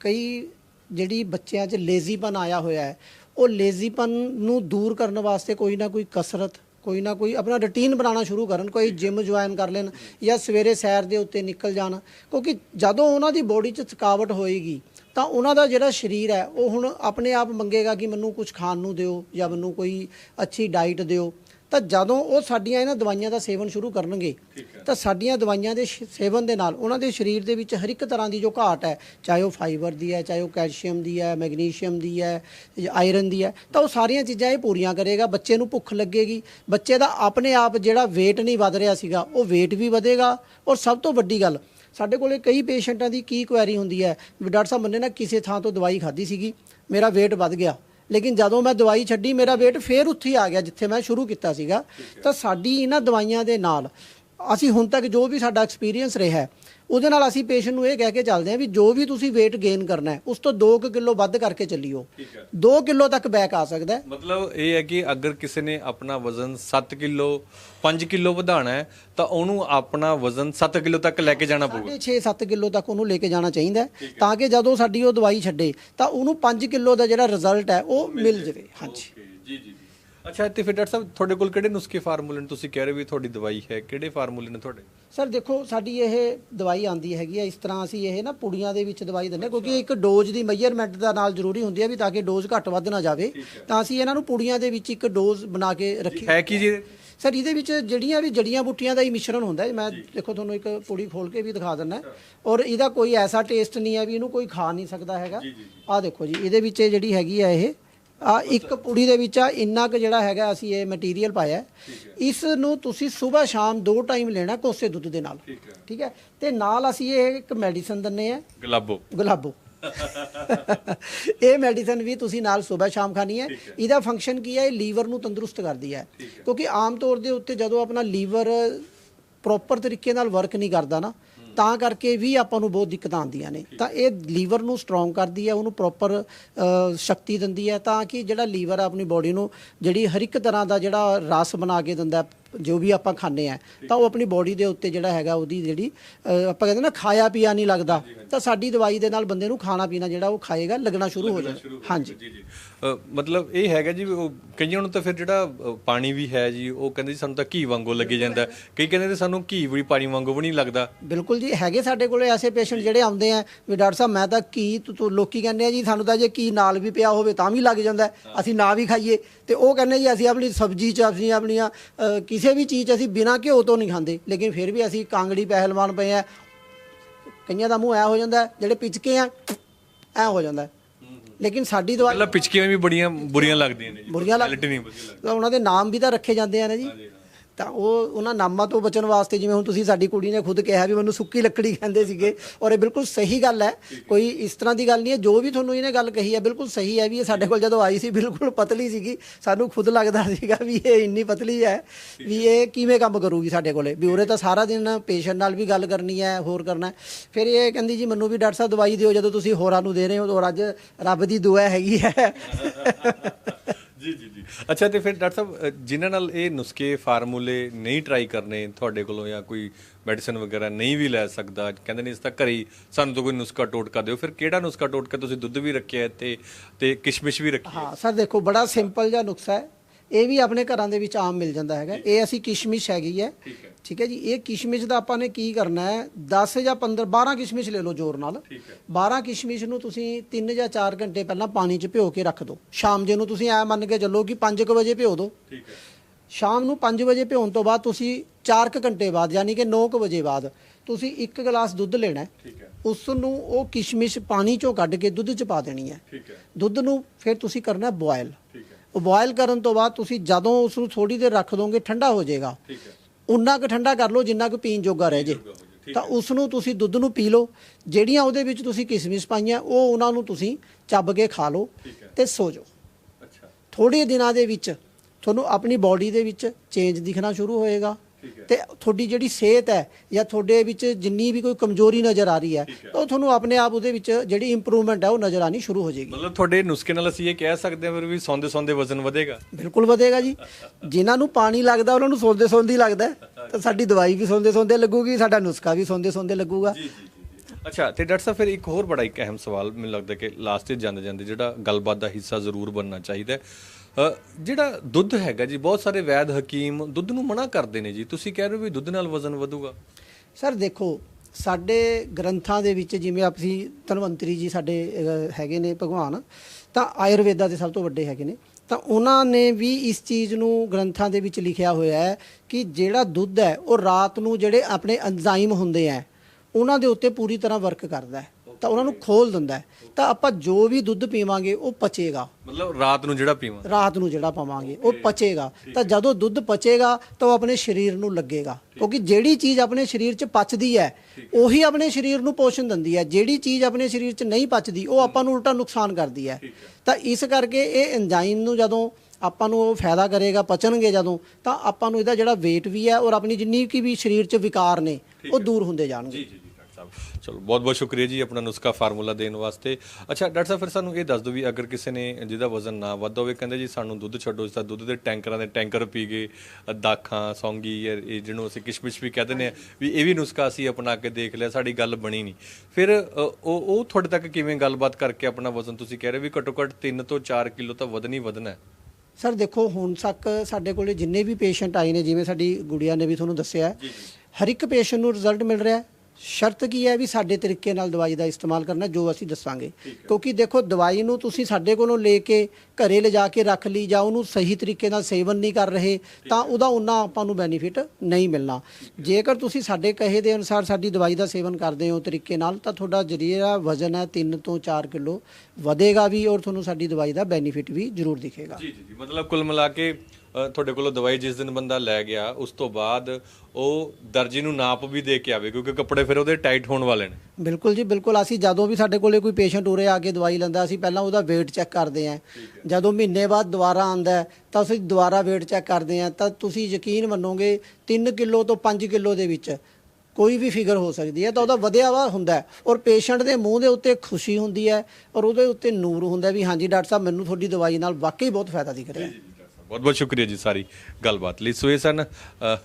ਕਈ ਜਿਹੜੀ ਬੱਚਿਆਂ 'ਚ ਲੇਜ਼ੀਪਨ ਆਇਆ ਹੋਇਆ ਹੈ ਉਹ ਲੇਜ਼ੀਪਨ ਨੂੰ ਦੂਰ ਕਰਨ ਵਾਸਤੇ ਕੋਈ ਨਾ ਕੋਈ ਕਸਰਤ, ਕੋਈ ਨਾ ਕੋਈ ਆਪਣਾ ਰੁਟੀਨ ਬਣਾਉਣਾ ਸ਼ੁਰੂ ਕਰਨ, ਕੋਈ ਜਿਮ ਜੁਆਇਨ ਕਰ ਲੈਣ ਜਾਂ ਸਵੇਰੇ ਸੈਰ ਦੇ ਉੱਤੇ ਨਿਕਲ ਜਾਣ, ਕਿਉਂਕਿ ਜਦੋਂ ਉਹਨਾਂ ਦੀ ਬੋਡੀ 'ਚ ਥਕਾਵਟ ਹੋਏਗੀ, ਤਾਂ ਉਹਨਾਂ ਦਾ ਜਿਹੜਾ ਸਰੀਰ ਹੈ, ਉਹ ਹੁਣ ਆਪਣੇ ਆਪ ਮੰਗੇਗਾ ਕਿ ਮੈਨੂੰ ਕੁਝ ਖਾਣ ਨੂੰ ਦਿਓ ਜਾਂ ਮੈਨੂੰ ਕੋਈ ਅੱਛੀ ਡਾਈਟ ਦਿਓ। ਤਾਂ ਜਦੋਂ ਉਹ ਸਾਡੀਆਂ ਇਹਨਾਂ ਦਵਾਈਆਂ ਦਾ ਸੇਵਨ ਸ਼ੁਰੂ ਕਰਨਗੇ ਤਾਂ ਸਾਡੀਆਂ ਦਵਾਈਆਂ ਦੇ ਸ਼- ਸੇਵਨ ਦੇ ਨਾਲ ਉਹਨਾਂ ਦੇ ਸਰੀਰ ਦੇ ਵਿੱਚ ਹਰ ਇੱਕ ਤਰ੍ਹਾਂ ਦੀ ਜੋ ਘਾਟ ਹੈ ਚਾਹੇ ਉਹ ਫਾਈਬਰ ਦੀ ਹੈ ਚਾਹੇ ਉਹ ਕੈਲਸ਼ੀਅਮ ਦੀ ਹੈ ਮੈਗਨੀਸ਼ੀਅਮ ਦੀ ਹੈ ਆਇਰਨ ਦੀ ਹੈ ਤਾਂ ਉਹ ਸਾਰੀਆਂ ਚੀਜ਼ਾਂ ਇਹ ਪੂਰੀਆਂ ਕਰੇਗਾ ਬੱਚੇ ਨੂੰ ਭੁੱਖ ਲੱਗੇਗੀ। ਬੱਚੇ ਦਾ ਆਪਣੇ ਆਪ ਜਿਹੜਾ weight ਨਹੀਂ ਵਧ ਰਿਹਾ ਸੀਗਾ ਉਹ weight ਵੀ ਵਧੇਗਾ। ਔਰ ਸਭ ਤੋਂ ਵੱਡੀ ਗੱਲ ਸਾਡੇ ਕੋਲੇ ਕਈ ਪੇਸ਼ੈਂਟਾਂ ਦੀ ਕੀ ਕੁਐਰੀ ਹੁੰਦੀ ਹੈ ਵੀ ਡਾਕਟਰ ਸਾਹਿਬ ਮੰਨੇ ਨਾ ਕਿਸੇ ਥਾਂ ਤੋਂ ਦਵਾਈ ਖਾਧੀ ਸੀਗੀ ਮੇਰਾ weight ਵੱਧ ਗਿਆ। ਲੇਕਿਨ ਜਦੋਂ ਮੈਂ ਦਵਾਈ ਛੱਡੀ ਮੇਰਾ weight ਫੇਰ ਉੱਥੇ ਆ ਗਿਆ ਜਿੱਥੇ ਮੈਂ ਸ਼ੁਰੂ ਕੀਤਾ ਸੀਗਾ। ਤਾਂ ਸਾਡੀ ਇਹਨਾਂ ਦਵਾਈਆਂ ਦੇ ਨਾਲ ਅਸੀਂ ਹੁਣ ਤੱਕ ਜੋ ਵੀ ਸਾਡਾ ਐਕਸਪੀਰੀਅੰਸ ਰਿਹਾ ਹੈ, ਉਹਦੇ ਨਾਲ ਅਸੀਂ ਪੇਸ਼ੈਂਟ ਨੂੰ ਇਹ ਕਹਿ ਕੇ ਚੱਲਦੇ ਹਾਂ ਵੀ ਜੋ ਵੀ ਤੁਸੀਂ weight gain ਕਰਨਾ ਹੈ ਉਸ ਤੋਂ 2 ਕਿਲੋ ਵੱਧ ਕਰਕੇ ਚੱਲਿਓ। 2 ਕਿਲੋ ਤੱਕ ਬੈਕ ਆ ਸਕਦਾ ਹੈ। ਮਤਲਬ ਇਹ ਹੈ ਕਿ ਅਗਰ ਕਿਸੇ ਨੇ ਆਪਣਾ ਵਜ਼ਨ 7 ਕਿਲੋ 5 ਕਿਲੋ ਵਧਾਉਣਾ ਹੈ ਤਾਂ ਉਹਨੂੰ ਆਪਣਾ ਵਜ਼ਨ 7 ਕਿਲੋ ਤੱਕ ਲੈ ਕੇ ਜਾਣਾ ਪਊਗਾ। 6-7 ਕਿਲੋ ਤੱਕ ਉਹਨੂੰ ਲੈ ਕੇ ਜਾਣਾ ਚਾਹੀਦਾ ਤਾਂ ਕਿ ਜਦੋਂ ਸਾਡੀ ਉਹ ਦਵਾਈ ਛੱਡੇ ਤਾਂ ਉਹਨੂੰ 5 ਕਿਲੋ ਦਾ ਜਿਹੜਾ ਰਿਜ਼ਲਟ ਹੈ ਉਹ ਮਿਲ ਜਾਵੇ। ਹਾਂਜੀ। ਜੀ ਜੀ। ਅੱਛਾ ਤੇ ਫਿਰ ਡਾਕਟਰ ਸਾਹਿਬ ਤੁਹਾਡੇ ਕੋਲ ਕਿਹੜੇ ਨੁਸਖੇ ਫਾਰਮੂਲੇ ਨੇ? ਤੁਸੀਂ ਕਹਿ ਰਹੇ ਵੀ ਤੁਹਾਡੀ ਦਵਾਈ ਹੈ। ਕਿਹੜੇ ਫਾਰਮੂਲੇ ਨੇ ਤੁਹਾਡੇ? ਸਰ ਦੇਖੋ ਸਾਡੀ ਇਹ ਦਵਾਈ ਆਂਦੀ ਹੈਗੀ ਹੈ ਇਸ ਤਰ੍ਹਾਂ ਅਸੀਂ ਇਹ ਨਾ ਪੁੜੀਆਂ ਦੇ ਵਿੱਚ ਦਵਾਈ ਦਿੰਦੇ ਕਿਉਂਕਿ ਇੱਕ ਡੋਜ਼ ਦੀ ਮੈਜ਼ਰਮੈਂਟ ਦਾ ਨਾਲ ਜ਼ਰੂਰੀ ਹੁੰਦੀ ਹੈ ਵੀ ਤਾਂ ਕਿ ਡੋਜ਼ ਘੱਟ ਵੱਧ ਨਾ ਜਾਵੇ। ਤਾਂ ਅਸੀਂ ਇਹਨਾਂ ਨੂੰ ਪੁੜੀਆਂ ਦੇ ਵਿੱਚ ਇੱਕ ਡੋਜ਼ ਬਣਾ ਕੇ ਰੱਖੀ। ਹੈ ਕੀ ਜੀ? ਸਰ ਇਹਦੇ ਵਿੱਚ ਜਿਹੜੀਆਂ ਵੀ ਜੜੀਆਂ ਬੂਟੀਆਂ ਦਾ ਹੀ ਮਿਸ਼ਰਣ ਹੁੰਦਾ ਹੈ। ਮੈਂ ਦੇਖੋ ਤੁਹਾਨੂੰ ਇੱਕ ਪੁੜੀ ਖੋਲ ਕੇ ਵੀ ਦਿਖਾ ਦਿੰਦਾ। ਔਰ ਇਹਦਾ ਕੋਈ ਐਸਾ ਟੇਸਟ ਨਹੀਂ ਹੈ ਵੀ ਇਹਨੂੰ ਕੋਈ ਖਾ ਨਹੀਂ ਸਕਦਾ ਹੈਗਾ। ਆਹ ਦੇਖੋ ਜੀ ਇਹਦੇ ਵਿੱਚ ਜਿਹੜੀ ਹੈਗੀ ਆ ਇਹ ਆ ਇੱਕ ਪੁੜੀ ਦੇ ਵਿੱਚ ਆ ਇੰਨਾ ਕੁ ਜਿਹੜਾ ਹੈਗਾ ਅਸੀਂ ਇਹ ਮਟੀਰੀਅਲ ਪਾਇਆ ਹੈ। ਇਸ ਨੂੰ ਤੁਸੀਂ ਸਵੇਰ ਸ਼ਾਮ ਦੋ ਟਾਈਮ ਲੈਣਾ ਕੋਸੇ ਦੁੱਧ ਦੇ ਨਾਲ। ਠੀਕ ਹੈ। ਤੇ ਨਾਲ ਅਸੀਂ ਇਹ ਇੱਕ ਮੈਡੀਸਨ ਦਿੰਨੇ ਆ ਗੁਲਾਬੋ। ਗੁਲਾਬੋ। ਇਹ ਮੈਡੀਸਨ ਵੀ ਤੁਸੀਂ ਨਾਲ ਸਵੇਰ ਸ਼ਾਮ ਖਾਣੀ ਹੈ। ਇਹਦਾ ਫੰਕਸ਼ਨ ਕੀ ਹੈ? ਇਹ ਲੀਵਰ ਨੂੰ ਤੰਦਰੁਸਤ ਕਰਦੀ ਹੈ। ਕਿਉਂਕਿ ਆਮ ਤੌਰ ਦੇ ਉੱਤੇ ਜਦੋਂ ਆਪਣਾ ਲੀਵਰ ਪ੍ਰੋਪਰ ਤਰੀਕੇ ਨਾਲ ਵਰਕ ਨਹੀਂ ਕਰਦਾ ਨਾ ਤਾਂ ਕਰਕੇ ਵੀ ਆਪਾਂ ਨੂੰ ਬਹੁਤ ਦਿੱਕਤਾਂ ਆਉਂਦੀਆਂ ਨੇ। ਤਾਂ ਇਹ ਲੀਵਰ ਨੂੰ ਸਟਰੋਂਗ ਕਰਦੀ ਹੈ, ਉਹਨੂੰ ਪ੍ਰੋਪਰ ਸ਼ਕਤੀ ਦਿੰਦੀ ਹੈ ਤਾਂ ਕਿ ਜਿਹੜਾ ਲੀਵਰ ਆਪਣੀ ਬਾਡੀ ਨੂੰ ਜਿਹੜੀ ਹਰ ਇੱਕ ਤਰ੍ਹਾਂ ਦਾ ਜਿਹੜਾ ਰਸ ਬਣਾ ਕੇ ਦਿੰਦਾ ਜੋ ਵੀ ਆਪਾਂ ਖਾਂਦੇ ਆ ਤਾਂ ਉਹ ਆਪਣੀ ਬਾਡੀ ਦੇ ਉੱਤੇ ਜਿਹੜਾ ਹੈਗਾ ਉਹਦੀ ਜਿਹੜੀ ਆਪਾਂ ਕਹਿੰਦੇ ਨਾ ਖਾਇਆ ਪੀਆ ਨਹੀਂ ਲੱਗਦਾ ਤਾਂ ਸਾਡੀ ਦਵਾਈ ਦੇ ਨਾਲ ਬੰਦੇ ਨੂੰ ਖਾਣਾ ਪੀਣਾ ਜਿਹੜਾ ਉਹ ਖਾਏਗਾ ਲੱਗਣਾ ਸ਼ੁਰੂ ਹੋ ਜਾਣਾ ਹਾਂਜੀ। ਜੀ ਜੀ। ਅ, ਮਤਲਬ ਇਹ ਹੈਗਾ ਜੀ ਉਹ ਕਈਆਂ ਨੂੰ ਤਾਂ ਫਿਰ ਜਿਹੜਾ ਪਾਣੀ ਵੀ ਹੈ ਜੀ ਉਹ ਕਹਿੰਦੇ ਸਾਨੂੰ ਤਾਂ ਘੀ ਵਾਂਗੂ ਲੱਗੇ ਜਾਂਦਾ। ਕਈ ਕਹਿੰਦੇ ਨੇ ਸਾਨੂੰ ਘੀ ਵੀ ਪਾਣੀ ਵਾਂਗੂ ਵੀ ਨਹੀਂ ਲੱਗਦਾ। ਬਿਲਕੁਲ ਜੀ ਹੈਗੇ ਸਾਡੇ ਕੋਲੇ ਐਸੇ ਪੇਸ਼ੈਂਟ ਜਿਹੜੇ ਆਉਂਦੇ ਆ ਵੀ ਡਾਕਟਰ ਸਾਹਿਬ ਮੈਂ ਤਾਂ ਕੀ ਤੂੰ- ਤੂੰ ਲੋਕੀ ਕਹਿੰਦੇ ਆ ਜੀ ਸਾਨੂੰ ਤਾਂ ਜੇ ਕੀ ਨਾਲ ਵੀ ਪਿਆ ਹੋਵੇ ਤਾਂ ਵੀ ਲੱਗ ਜਾਂਦਾ। ਅਸੀਂ ਨਾ ਵੀ ਖਾਈਏ। ਤੇ ਉਹ ਕਹਿੰਦੇ ਜੀ ਅਸੀਂ ਆਪਣੀ ਸਬਜ਼ੀ ਚ ਅਸੀਂ ਆਪਣੀਆਂ ਅ, ਕਿਸੇ ਵੀ ਚੀਜ਼ ਅਸੀਂ ਬਿਨਾਂ ਘਿਓ ਤੋਂ ਨਹੀਂ ਖਾਂਦੇ ਲੇਕਿਨ ਫਿਰ ਵੀ ਅਸੀਂ ਕਾਂਗੜੀ ਪਹਿਲਵਾਨ ਪਏ ਆ। ਕਈਆਂ ਦਾ ਮੂੰਹ ਐ ਹੋ ਜਾਂਦਾ ਜਿਹੜੇ ਪਿਚਕੇ ਆ ਐ ਹੋ ਜਾਂਦਾ। ਲੇਕਿਨ ਸਾਡੀ ਦਵਾਈ ਪਹਿਲਾਂ ਪਿਚਕੀਆਂ ਵੀ ਬੜੀਆਂ ਬੁਰੀਆਂ ਲੱਗਦੀਆਂ ਨੇ ਜੀ। ਬੁਰੀਆਂ ਲੱਗ Quality ਨਹੀਂ ਵਧੀਆ ਲੱਗਦੀ ਤਾਂ ਉਹਨਾਂ ਦੇ ਨਾਮ ਵੀ ਤਾਂ ਰੱਖੇ ਜਾਂਦੇ ਆ ਨਾ ਜੀ। ਤਾਂ ਉਹ ਉਹਨਾਂ ਨਾਮਾਂ ਤੋਂ ਬਚਣ ਵਾਸਤੇ ਜਿਵੇਂ ਹੁਣ ਤੁਸੀਂ ਸਾਡੀ ਕੁੜੀ ਨੇ ਖੁਦ ਕਿਹਾ ਵੀ ਮੈਨੂੰ ਸੁੱਕੀ ਲੱਕੜੀ ਕਹਿੰਦੇ ਸੀਗੇ ਔਰ ਇਹ ਬਿਲਕੁਲ ਸਹੀ ਗੱਲ ਹੈ, ਕੋਈ ਇਸ ਤਰ੍ਹਾਂ ਦੀ ਗੱਲ ਨਹੀਂ ਹੈ, ਜੋ ਵੀ ਤੁਹਾਨੂੰ ਇਹਨੇ ਗੱਲ ਕਹੀ ਹੈ, ਬਿਲਕੁਲ ਸਹੀ ਹੈ ਵੀ ਇਹ ਸਾਡੇ ਕੋਲ ਜਦੋਂ ਆਈ ਸੀ ਬਿਲਕੁਲ ਪਤਲੀ ਸੀਗੀ, ਸਾਨੂੰ ਖੁਦ ਲੱਗਦਾ ਸੀਗਾ ਵੀ ਇਹ ਇੰਨੀ ਪਤਲੀ ਹੈ ਵੀ ਇਹ ਕਿਵੇਂ ਕੰਮ ਕਰੂਗੀ ਸਾਡੇ ਕੋਲੇ, ਵੀ ਉਰੇ ਤਾਂ ਸਾਰਾ ਦਿਨ ਪੇਸ਼ੈਂਟ ਨਾਲ ਵੀ ਗੱਲ ਕਰਨੀ ਹੈ, ਹੋਰ ਕਰਨਾ ਫਿਰ ਇਹ ਕਹਿੰਦੀ ਜੀ ਮੈਨੂੰ ਵੀ ਡਾਕਟਰ ਸਾਹਿਬ ਦਵਾਈ ਦਿਓ, ਜਦੋਂ ਤੁਸੀਂ ਹੋਰਾਂ ਨੂੰ ਦੇ ਰਹੇ ਹੋ, ਔਰ ਅੱਜ ਰੱਬ ਦੀ ਦੁਆ ਹੈਗੀ ਹੈ। ਜੀ ਜੀ ਜੀ। ਅੱਛਾ ਤੇ ਫਿਰ ਡਾਕਟਰ ਸਾਹਿਬ ਜਿਨ੍ਹਾਂ ਨਾਲ ਇਹ ਨੁਸਖੇ ਫਾਰਮੂਲੇ ਨਹੀਂ ਟਰਾਈ ਕਰਨੇ ਤੁਹਾਡੇ ਕੋਲੋਂ ਜਾਂ ਕੋਈ ਮੈਡੀਸਨ ਵਗੈਰਾ ਨਹੀਂ ਵੀ ਲੈ ਸਕਦਾ ਕਹਿੰਦੇ ਨੇ ਇਸ ਤਾਂ ਘਰੇ ਹੀ ਸਾਨੂੰ ਤਾਂ ਕੋਈ ਨੁਸਖਾ ਟੋਟਕਾ ਦਿਓ। ਫਿਰ ਕਿਹੜਾ ਨੁਸਖਾ ਟੋਟਕਾ ਤੁਸੀਂ ਦੁੱਧ ਵੀ ਰੱਖਿਆ ਤੇ ਤੇ ਕਿਸ਼ਮਿਸ਼ ਵੀ ਰੱਖੀ ਹੈ? ਹਾਂ ਸਰ ਦੇਖੋ ਬੜਾ ਸਿੰਪਲ ਜਿਹਾ ਨੁਕਸਾ ਹੈ। ਇਹ ਵੀ ਆਪਣੇ ਘਰਾਂ ਦੇ ਵਿੱਚ ਆਮ ਮਿਲ ਜਾਂਦਾ ਹੈਗਾ। ਇਹ ਅਸੀਂ ਕਿਸ਼ਮਿਸ਼ ਹੈਗੀ ਹੈ। ਠੀਕ ਹੈ। ਠੀਕ ਹੈ ਜੀ। ਇਹ ਕਿਸ਼ਮਿਸ਼ ਦਾ ਆਪਾਂ ਨੇ ਕੀ ਕਰਨਾ ਹੈ? 10 ਜਾਂ 15 12 ਕਿਸ਼ਮਿਸ਼ ਲੈ ਲਓ ਜ਼ੋਰ ਨਾਲ। ਠੀਕ ਹੈ। 12 ਕਿਸ਼ਮਿਸ਼ ਨੂੰ ਤੁਸੀਂ 3 ਜਾਂ 4 ਘੰਟੇ ਪਹਿਲਾਂ ਪਾਣੀ 'ਚ ਭਿਓ ਕੇ ਰੱਖ ਦਿਓ। ਸ਼ਾਮ ਜੇ ਨੂੰ ਤੁਸੀਂ ਐ ਮੰਨ ਕੇ ਚੱਲੋ ਕਿ 5 ਵਜੇ ਭਿਓ ਦਿਓ। ਠੀਕ ਹੈ। ਸ਼ਾਮ ਨੂੰ 5 ਵਜੇ ਭਿਉਣ ਤੋਂ ਬਾਅਦ ਤੁਸੀਂ 4 ਘੰਟੇ ਬਾਅਦ ਯਾਨੀ ਕਿ 9 ਵਜੇ ਬਾਅਦ ਤੁਸੀਂ ਇੱਕ ਗਲਾਸ ਦੁੱਧ ਲੈਣਾ ਹੈ। ਉਸ ਨੂੰ ਉਹ ਕਿਸ਼ਮਿਸ਼ ਪਾਣੀ 'ਚੋਂ ਕੱਢ ਕੇ ਦੁੱਧ 'ਚ ਪਾ ਦੇਣੀ ਹੈ। ਦੁੱਧ ਨੂੰ ਫਿਰ ਤੁਸੀਂ ਕਰਨਾ ਬੋਇਲ। ਉਹ ਬੋਇਲ ਕਰਨ ਤੋਂ ਬਾਅਦ ਤੁਸੀਂ ਜਦੋਂ ਉਸ ਨੂੰ ਥੋੜੀ ਦੇਰ ਰੱਖ ਦੋਗੇ ਠੰਡਾ ਹੋ ਜਾਏਗਾ। ਠੀਕ ਹੈ। ਉਨਾ ਕੁ ਠੰਡਾ ਕਰ ਲਓ ਜਿੰਨਾ ਕੁ ਪੀਣ ਜੋਗਾ ਰਹਿ ਜੇ। ਤਾਂ ਉਸ ਨੂੰ ਤੁਸੀਂ ਦੁੱਧ ਨੂੰ ਪੀ ਲਓ। ਜਿਹੜੀਆਂ ਉਹਦੇ ਵਿੱਚ ਤੁਸੀਂ ਕਿਸਮਿਸ ਪਾਈਆਂ ਉਹ ਉਹਨਾਂ ਨੂੰ ਤੁਸੀਂ ਚੱਬ ਕੇ ਖਾ ਲਓ। ਤੇ ਸੋ ਜਾਓ। ਅੱਛਾ। ਥੋੜੇ ਦਿਨਾਂ ਦੇ ਵਿੱਚ ਤੁਹਾਨੂੰ ਆਪਣੀ ਬਾਡੀ ਦੇ ਵਿੱਚ ਚੇਂਜ ਦਿਖਣਾ ਸ਼ੁਰੂ ਹੋਏਗਾ। ਤੇ ਤੁਹਾਡੀ ਜਿਹੜੀ ਸਿਹਤ ਹੈ ਜਾਂ ਤੁਹਾਡੇ ਵਿੱਚ ਜਿੰਨੀ ਵੀ ਕੋਈ ਕਮਜ਼ੋਰੀ ਨਜ਼ਰ ਆ ਰਹੀ ਹੈ ਤਾਂ ਉਹ ਤੁਹਾਨੂੰ ਆਪਣੇ ਆਪ ਉਹਦੇ ਵਿੱਚ ਜਿਹੜੀ ਇੰਪਰੂਵਮੈਂਟ ਹੈ ਉਹ ਨਜ਼ਰ ਆਣੀ ਸ਼ੁਰੂ ਹੋ ਜਾਏਗੀ। ਮਤਲਬ ਤੁਹਾਡੇ ਨੁਸਖੇ ਨਾਲ ਅਸੀਂ ਇਹ ਕਹਿ ਸਕਦੇ ਹਾਂ ਫਿਰ ਵੀ ਸੌਂਦੇ ਸੌਂਦੇ ਵਜ਼ਨ ਵਧੇਗਾ। ਬਿਲਕੁਲ ਵਧੇਗਾ ਜੀ। ਜਿਨ੍ਹਾਂ ਨੂੰ ਪਾਣੀ ਲੱਗਦਾ ਉਹਨਾਂ ਨੂੰ ਸੌਂਦੇ ਸੌਂਦੇ ਹੀ ਲੱਗਦਾ ਹੈ। ਤਾਂ ਸਾਡੀ ਦਵਾਈ ਵੀ ਸੌਂਦੇ ਸੌਂਦੇ ਲੱਗੂਗੀ ਸਾਡਾ ਨੁਸਖਾ ਵੀ ਸੌਂਦੇ ਸੌਂਦੇ ਲੱਗੂਗਾ। ਅੱਛਾ ਤੇ ਡਾਕਟਰ ਸਾਹਿਬ ਫਿਰ ਇੱਕ ਹੋਰ ਬੜਾ ਇੱਕ ਅਹਿਮ ਸਵਾਲ ਮੈਨੂੰ ਲੱਗਦਾ ਕਿ ਲਾਸਟ ਤੇ ਜਾਂਦੇ ਜਾਂਦੇ ਜਿਹੜਾ ਗੱਲਬਾਤ ਦਾ ਹਿੱਸਾ ਜ਼ਰੂਰ ਬਣਨਾ ਚਾਹੀਦਾ ਜਿਹੜਾ ਦੁੱਧ ਹੈਗਾ ਜੀ, ਬਹੁਤ ਸਾਰੇ ਵੈਦ ਹਕੀਮ ਦੁੱਧ ਨੂੰ ਮਨਾ ਕਰਦੇ ਨੇ ਜੀ। ਤੁਸੀਂ ਕਹਿ ਰਹੇ ਹੋ ਵੀ ਦੁੱਧ ਨਾਲ ਵਜ਼ਨ ਵਧੂਗਾ। ਸਰ, ਦੇਖੋ, ਸਾਡੇ ਗ੍ਰੰਥਾਂ ਦੇ ਵਿੱਚ ਜਿਵੇਂ ਆਪਸੀ ਧਨਵੰਤਰੀ ਜੀ ਸਾਡੇ ਹੈਗੇ ਨੇ ਭਗਵਾਨ, ਤਾਂ ਆਯੁਰਵੇਦਾ ਦੇ ਸਭ ਤੋਂ ਵੱਡੇ ਹੈਗੇ ਨੇ। ਤਾਂ ਉਹਨਾਂ ਨੇ ਵੀ ਇਸ ਚੀਜ਼ ਨੂੰ ਗ੍ਰੰਥਾਂ ਦੇ ਵਿੱਚ ਲਿਖਿਆ ਹੋਇਆ ਹੈ ਕਿ ਜਿਹੜਾ ਦੁੱਧ ਹੈ, ਉਹ ਰਾਤ ਨੂੰ ਜਿਹੜੇ ਆਪਣੇ ਐਂਜ਼ਾਈਮ ਹੁੰਦੇ ਆ ਉਹਨਾਂ ਦੇ ਉੱਤੇ ਪੂਰੀ ਤਰ੍ਹਾਂ ਵਰਕ ਕਰਦਾ ਹੈ। ਤਾਂ ਉਹਨਾਂ ਨੂੰ ਖੋਲ ਦਿੰਦਾ ਹੈ। ਤਾਂ ਆਪਾਂ ਜੋ ਵੀ ਦੁੱਧ ਪੀਵਾਂਗੇ ਉਹ ਪਚੇਗਾ। ਮਤਲਬ ਰਾਤ ਨੂੰ ਜਿਹੜਾ ਪੀਵਾਂ ਰਾਤ ਨੂੰ ਜਿਹੜਾ ਪਾਵਾਂਗੇ ਉਹ ਪਚੇਗਾ। ਤਾਂ ਜਦੋਂ ਦੁੱਧ ਪਚੇਗਾ ਤਾਂ ਉਹ ਆਪਣੇ ਸਰੀਰ ਨੂੰ ਲੱਗੇਗਾ। ਕਿਉਂਕਿ ਜਿਹੜੀ ਚੀਜ਼ ਆਪਣੇ ਸਰੀਰ 'ਚ ਪਚਦੀ ਹੈ ਉਹੀ ਆਪਣੇ ਸਰੀਰ ਨੂੰ ਪੋਸ਼ਣ ਦਿੰਦੀ ਹੈ। ਜਿਹੜੀ ਚੀਜ਼ ਆਪਣੇ ਸਰੀਰ 'ਚ ਨਹੀਂ ਪਚਦੀ ਉਹ ਆਪਾਂ ਨੂੰ ਉਲਟਾ ਨੁਕਸਾਨ ਕਰਦੀ ਹੈ। ਤਾਂ ਇਸ ਕਰਕੇ ਇਹ ਐਂਜ਼ਾਈਮ ਨੂੰ ਜਦੋਂ ਆਪਾਂ ਨੂੰ ਉਹ ਫਾਇਦਾ ਕਰੇਗਾ ਪਚਣਗੇ ਜਦੋਂ ਤਾਂ ਆਪਾਂ ਨੂੰ ਇਹਦਾ ਜਿਹੜਾ weight ਵੀ ਹੈ ਔਰ ਆਪਣੀ ਜਿੰਨੀ ਕੀ ਵੀ ਸਰੀਰ 'ਚ ਵਿਕਾਰ ਨੇ ਉਹ ਦੂਰ ਹੁੰਦੇ ਜਾਣਗੇ। ਚਲੋ ਬਹੁਤ ਬਹੁਤ ਸ਼ੁਕਰੀਆ ਜੀ ਆਪਣਾ ਨੁਸਖਾ ਫਾਰਮੂਲਾ ਦੇਣ ਵਾਸਤੇ। ਅੱਛਾ ਡਾਕਟਰ ਸਾਹਿਬ ਫਿਰ ਸਾਨੂੰ ਇਹ ਦੱਸ ਦਿਓ ਵੀ ਅਗਰ ਕਿਸੇ ਨੇ ਜਿਹਦਾ ਵਜ਼ਨ ਨਾ ਵੱਧਦਾ ਹੋਵੇ ਕਹਿੰਦੇ ਜੀ ਸਾਨੂੰ ਦੁੱਧ ਛੱਡੋ ਇਸ ਤਾਂ ਦੁੱਧ ਦੇ ਟੈਂਕਰਾਂ ਦੇ ਟੈਂਕਰ ਪੀ ਗਏ ਦਾਖਾਂ ਸੌਂਗੀ ਇਹ ਜਿਹਨੂੰ ਅਸੀਂ ਕਿਸ਼ਮਿਸ਼ ਵੀ ਕਹਿ ਦਿੰਦੇ ਆ ਵੀ ਇਹ ਵੀ ਨੁਸਖਾ ਅਸੀਂ ਅਪਣਾ ਕੇ ਦੇਖ ਲਿਆ ਸਾਡੀ ਗੱਲ ਬਣੀ ਨਹੀਂ। ਫਿਰ ਉਹ ਉਹ ਤੁਹਾਡੇ ਤੱਕ ਕਿਵੇਂ ਗੱਲਬਾਤ ਕਰਕੇ ਆਪਣਾ ਵਜ਼ਨ ਤੁਸੀਂ ਕਹਿ ਰਹੇ ਵੀ ਘੱਟੋ ਘੱਟ 3 ਤੋਂ 4 ਕਿਲੋ ਤਾਂ ਵਧਣੀ ਵਧਣਾ ਹੈ? ਸਰ ਦੇਖੋ ਹੁਣ ਤੱਕ ਸਾਡੇ ਕੋਲੇ ਜਿੰਨੇ ਵੀ ਪੇਸ਼ੈਂਟ ਆਏ ਨੇ ਜਿਵੇਂ ਸਾਡੀ ਗੁੜੀਆ ਨੇ ਵੀ ਤੁਹਾਨੂੰ ਦੱਸਿਆ ਹਰ ਇੱਕ ਪੇਸ਼ੈਂਟ ਨੂੰ ਰਿਜ਼ਲਟ ਮਿਲ ਰਿਹਾ ਹੈ। ਸ਼ਰਤ ਕੀ ਹੈ ਵੀ ਸਾਡੇ ਤਰੀਕੇ ਨਾਲ ਦਵਾਈ ਦਾ ਇਸਤੇਮਾਲ ਕਰਨਾ ਜੋ ਅਸੀਂ ਦੱਸਾਂਗੇ? ਕਿਉਂਕਿ ਦੇਖੋ ਦਵਾਈ ਨੂੰ ਤੁਸੀਂ ਸਾਡੇ ਕੋਲੋਂ ਲੈ ਕੇ ਘਰੇ ਲਿਜਾ ਕੇ ਰੱਖ ਲਈ ਜਾਂ ਉਹਨੂੰ ਸਹੀ ਤਰੀਕੇ ਨਾਲ ਸੇਵਨ ਨਹੀਂ ਕਰ ਰਹੇ ਤਾਂ ਉਹਦਾ ਉਹਨਾਂ ਆਪਾਂ ਨੂੰ ਬੈਨੀਫਿਟ ਨਹੀਂ ਮਿਲਣਾ। ਜੇਕਰ ਤੁਸੀਂ ਸਾਡੇ ਕਹੇ ਦੇ ਅਨੁਸਾਰ ਸਾਡੀ ਦਵਾਈ ਦਾ ਸੇਵਨ ਕਰਦੇ ਹੋ ਤਰੀਕੇ ਨਾਲ ਤਾਂ ਤੁਹਾਡਾ ਜਿਹੜਾ ਵਜ਼ਨ ਹੈ 3 ਤੋਂ 4 ਕਿਲੋ ਵਧੇਗਾ ਵੀ ਔਰ ਤੁਹਾਨੂੰ ਸਾਡੀ ਦਵਾਈ ਦਾ ਬੈਨੀਫਿਟ ਵੀ ਜ਼ਰੂਰ ਦਿਖੇਗਾ। ਜੀ ਜੀ ਮਤਲਬ ਕੁੱਲ ਮਿਲਾ ਕੇ ਤੁਹਾਡੇ ਕੋਲੋਂ ਦਵਾਈ ਜਿਸ ਦਿਨ ਬੰਦਾ ਲੈ ਗਿਆ ਉਸ ਤੋਂ ਬਾਅਦ ਉਹ ਦਰਜੀ ਨੂੰ ਨਾਪ ਵੀ ਦੇ ਕੇ ਆਵੇ ਕਿਉਂਕਿ ਕੱਪੜੇ ਫਿਰ ਉਹਦੇ ਟਾਈਟ ਹੋਣ ਵਾਲੇ ਨੇ। ਬਿਲਕੁਲ ਜੀ ਬਿਲਕੁਲ। ਅਸੀਂ ਜਦੋਂ ਵੀ ਸਾਡੇ ਕੋਲੇ ਕੋਈ ਪੇਸ਼ੈਂਟ ਉਰੇ ਆ ਕੇ ਦਵਾਈ ਲੈਂਦਾ ਅਸੀਂ ਪਹਿਲਾਂ ਉਹਦਾ weight ਚੈੱਕ ਕਰਦੇ ਆਂ ਜਦੋਂ ਮਹੀਨੇ ਬਾਅਦ ਦੁਬਾਰਾ ਆਂਦਾ ਤਾਂ ਅਸੀਂ ਦੁਬਾਰਾ weight ਚੈੱਕ ਕਰਦੇ ਆਂ ਤਾਂ ਤੁਸੀਂ ਯਕੀਨ ਮੰਨੋਗੇ 3 ਕਿਲੋ ਤੋਂ 5 ਕਿਲੋ ਦੇ ਵਿੱਚ ਕੋਈ ਵੀ ਫਿਗਰ ਹੋ ਸਕਦੀ ਹੈ। ਤਾਂ ਉਹਦਾ ਵਧਿਆ ਵਾ ਹੁੰਦਾ ਔਰ ਪੇਸ਼ੈਂਟ ਦੇ ਮੂੰਹ ਦੇ ਉੱਤੇ ਖੁਸ਼ੀ ਹੁੰਦੀ ਹੈ ਔਰ ਉਹਦੇ ਉੱਤੇ ਨੂਰ ਹੁੰਦਾ ਵੀ ਹਾਂਜੀ ਡਾਕਟਰ ਸਾਹਿਬ ਮੈਨੂੰ ਤੁਹਾਡੀ ਦਵਾਈ ਨਾਲ ਵਾਕਈ ਬਹੁਤ ਫਾਇਦਾ ਦਿਖ ਰਿਹਾ। ਹੈ ਬਹੁਤ ਬਹੁਤ ਸ਼ੁਕਰੀਆ ਜੀ ਸਾਰੀ ਗੱਲਬਾਤ ਲਈ। ਸੋ ਇਹ ਸਨ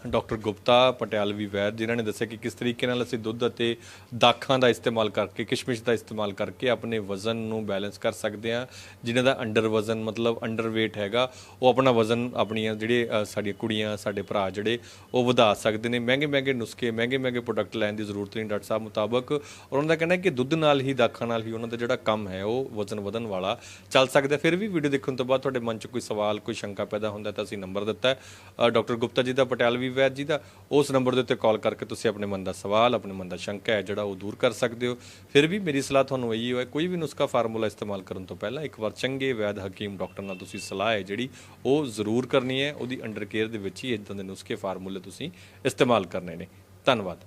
ਡਾਕਟਰ ਗੁਪਤਾ ਪਟਿਆਲਵੀ ਵੈਦ, ਜਿਨ੍ਹਾਂ ਨੇ ਦੱਸਿਆ ਕਿ ਕਿਸ ਤਰੀਕੇ ਨਾਲ ਅਸੀਂ ਦੁੱਧ ਅਤੇ ਦਾਖਾਂ ਦਾ ਇਸਤੇਮਾਲ ਕਰਕੇ, ਕਿਸ਼ਮਿਸ਼ ਦਾ ਇਸਤੇਮਾਲ ਕਰਕੇ ਆਪਣੇ ਵਜ਼ਨ ਨੂੰ ਬੈਲੈਂਸ ਕਰ ਸਕਦੇ ਹਾਂ। ਜਿਨ੍ਹਾਂ ਦਾ ਅੰਡਰ ਵਜ਼ਨ ਮਤਲਬ ਅੰਡਰ weight ਹੈਗਾ, ਉਹ ਆਪਣਾ ਵਜ਼ਨ ਆਪਣੀਆਂ ਜਿਹੜੇ ਸਾਡੀਆਂ ਕੁੜੀਆਂ, ਸਾਡੇ ਭਰਾ ਜਿਹੜੇ, ਉਹ ਵਧਾ ਸਕਦੇ ਨੇ। ਮਹਿੰਗੇ ਮਹਿੰਗੇ ਨੁਸਖੇ, ਮਹਿੰਗੇ ਮਹਿੰਗੇ ਪ੍ਰੋਡਕਟ ਲੈਣ ਦੀ ਜ਼ਰੂਰਤ ਨਹੀਂ ਡਾਕਟਰ ਸਾਹਿਬ ਮੁਤਾਬਕ। ਔਰ ਉਹਨਾਂ ਦਾ ਕਹਿਣਾ ਹੈ ਕਿ ਦੁੱਧ ਨਾਲ ਹੀ, ਦਾਖਾਂ ਨਾਲ ਹੀ ਉਹਨਾਂ ਦਾ ਜਿਹੜਾ ਕੰਮ ਹੈ, ਉਹ ਵਜ਼ਨ ਵਧਣ ਵਾਲਾ ਚੱਲ ਸਕਦਾ ਫਿਰ ਵੀ ਵੀਡੀਓ ਦੇਖਣ ਤੋਂ ਬਾਅਦ ਤੁਹਾਡੇ ਮਨ 'ਚ ਕੋਈ ਸਵਾਲ, ਕੋਈ ਸ਼ੰਕਾ ਪੈਦਾ ਹੁੰਦਾ ਤਾਂ ਅਸੀਂ ਨੰਬਰ ਦਿੱਤਾ ਹੈ। ਡਾਕਟਰ ਗੁਪਤਾ ਜੀ ਦਾ ਪਟਿਆਲਵੀ ਵੈਦ ਜੀ ਦਾ, ਉਸ ਨੰਬਰ ਦੇ ਉੱਤੇ ਕਾਲ ਕਰਕੇ ਤੁਸੀਂ ਆਪਣੇ ਮਨ ਦਾ ਸਵਾਲ, ਆਪਣੇ ਮਨ ਦਾ ਸ਼ੰਕਾ ਹੈ ਜਿਹੜਾ ਉਹ ਦੂਰ ਕਰ ਸਕਦੇ ਹੋ। ਫਿਰ ਵੀ ਮੇਰੀ ਸਲਾਹ ਤੁਹਾਨੂੰ ਇਹੀ ਹੋਏ ਕੋਈ ਵੀ ਨੁਸਖਾ ਫਾਰਮੂਲਾ ਇਸਤੇਮਾਲ ਕਰਨ ਤੋਂ ਪਹਿਲਾਂ ਇੱਕ ਵਾਰ ਚੰਗੇ ਵੈਦ ਹਕੀਮ ਡਾਕਟਰ ਨਾਲ ਤੁਸੀਂ ਸਲਾਹ ਹੈ ਜਿਹੜੀ ਉਹ ਜ਼ਰੂਰ ਕਰਨੀ ਹੈ। ਉਹਦੀ ਅੰਡਰ ਕੇਅਰ ਦੇ ਵਿੱਚ ਹੀ ਇਦਾਂ ਦੇ ਨੁਸਖੇ ਫਾਰਮੂਲੇ ਤੁਸੀਂ ਇਸਤੇਮਾਲ ਕਰਨੇ ਨੇ। ਧੰਨਵਾਦ।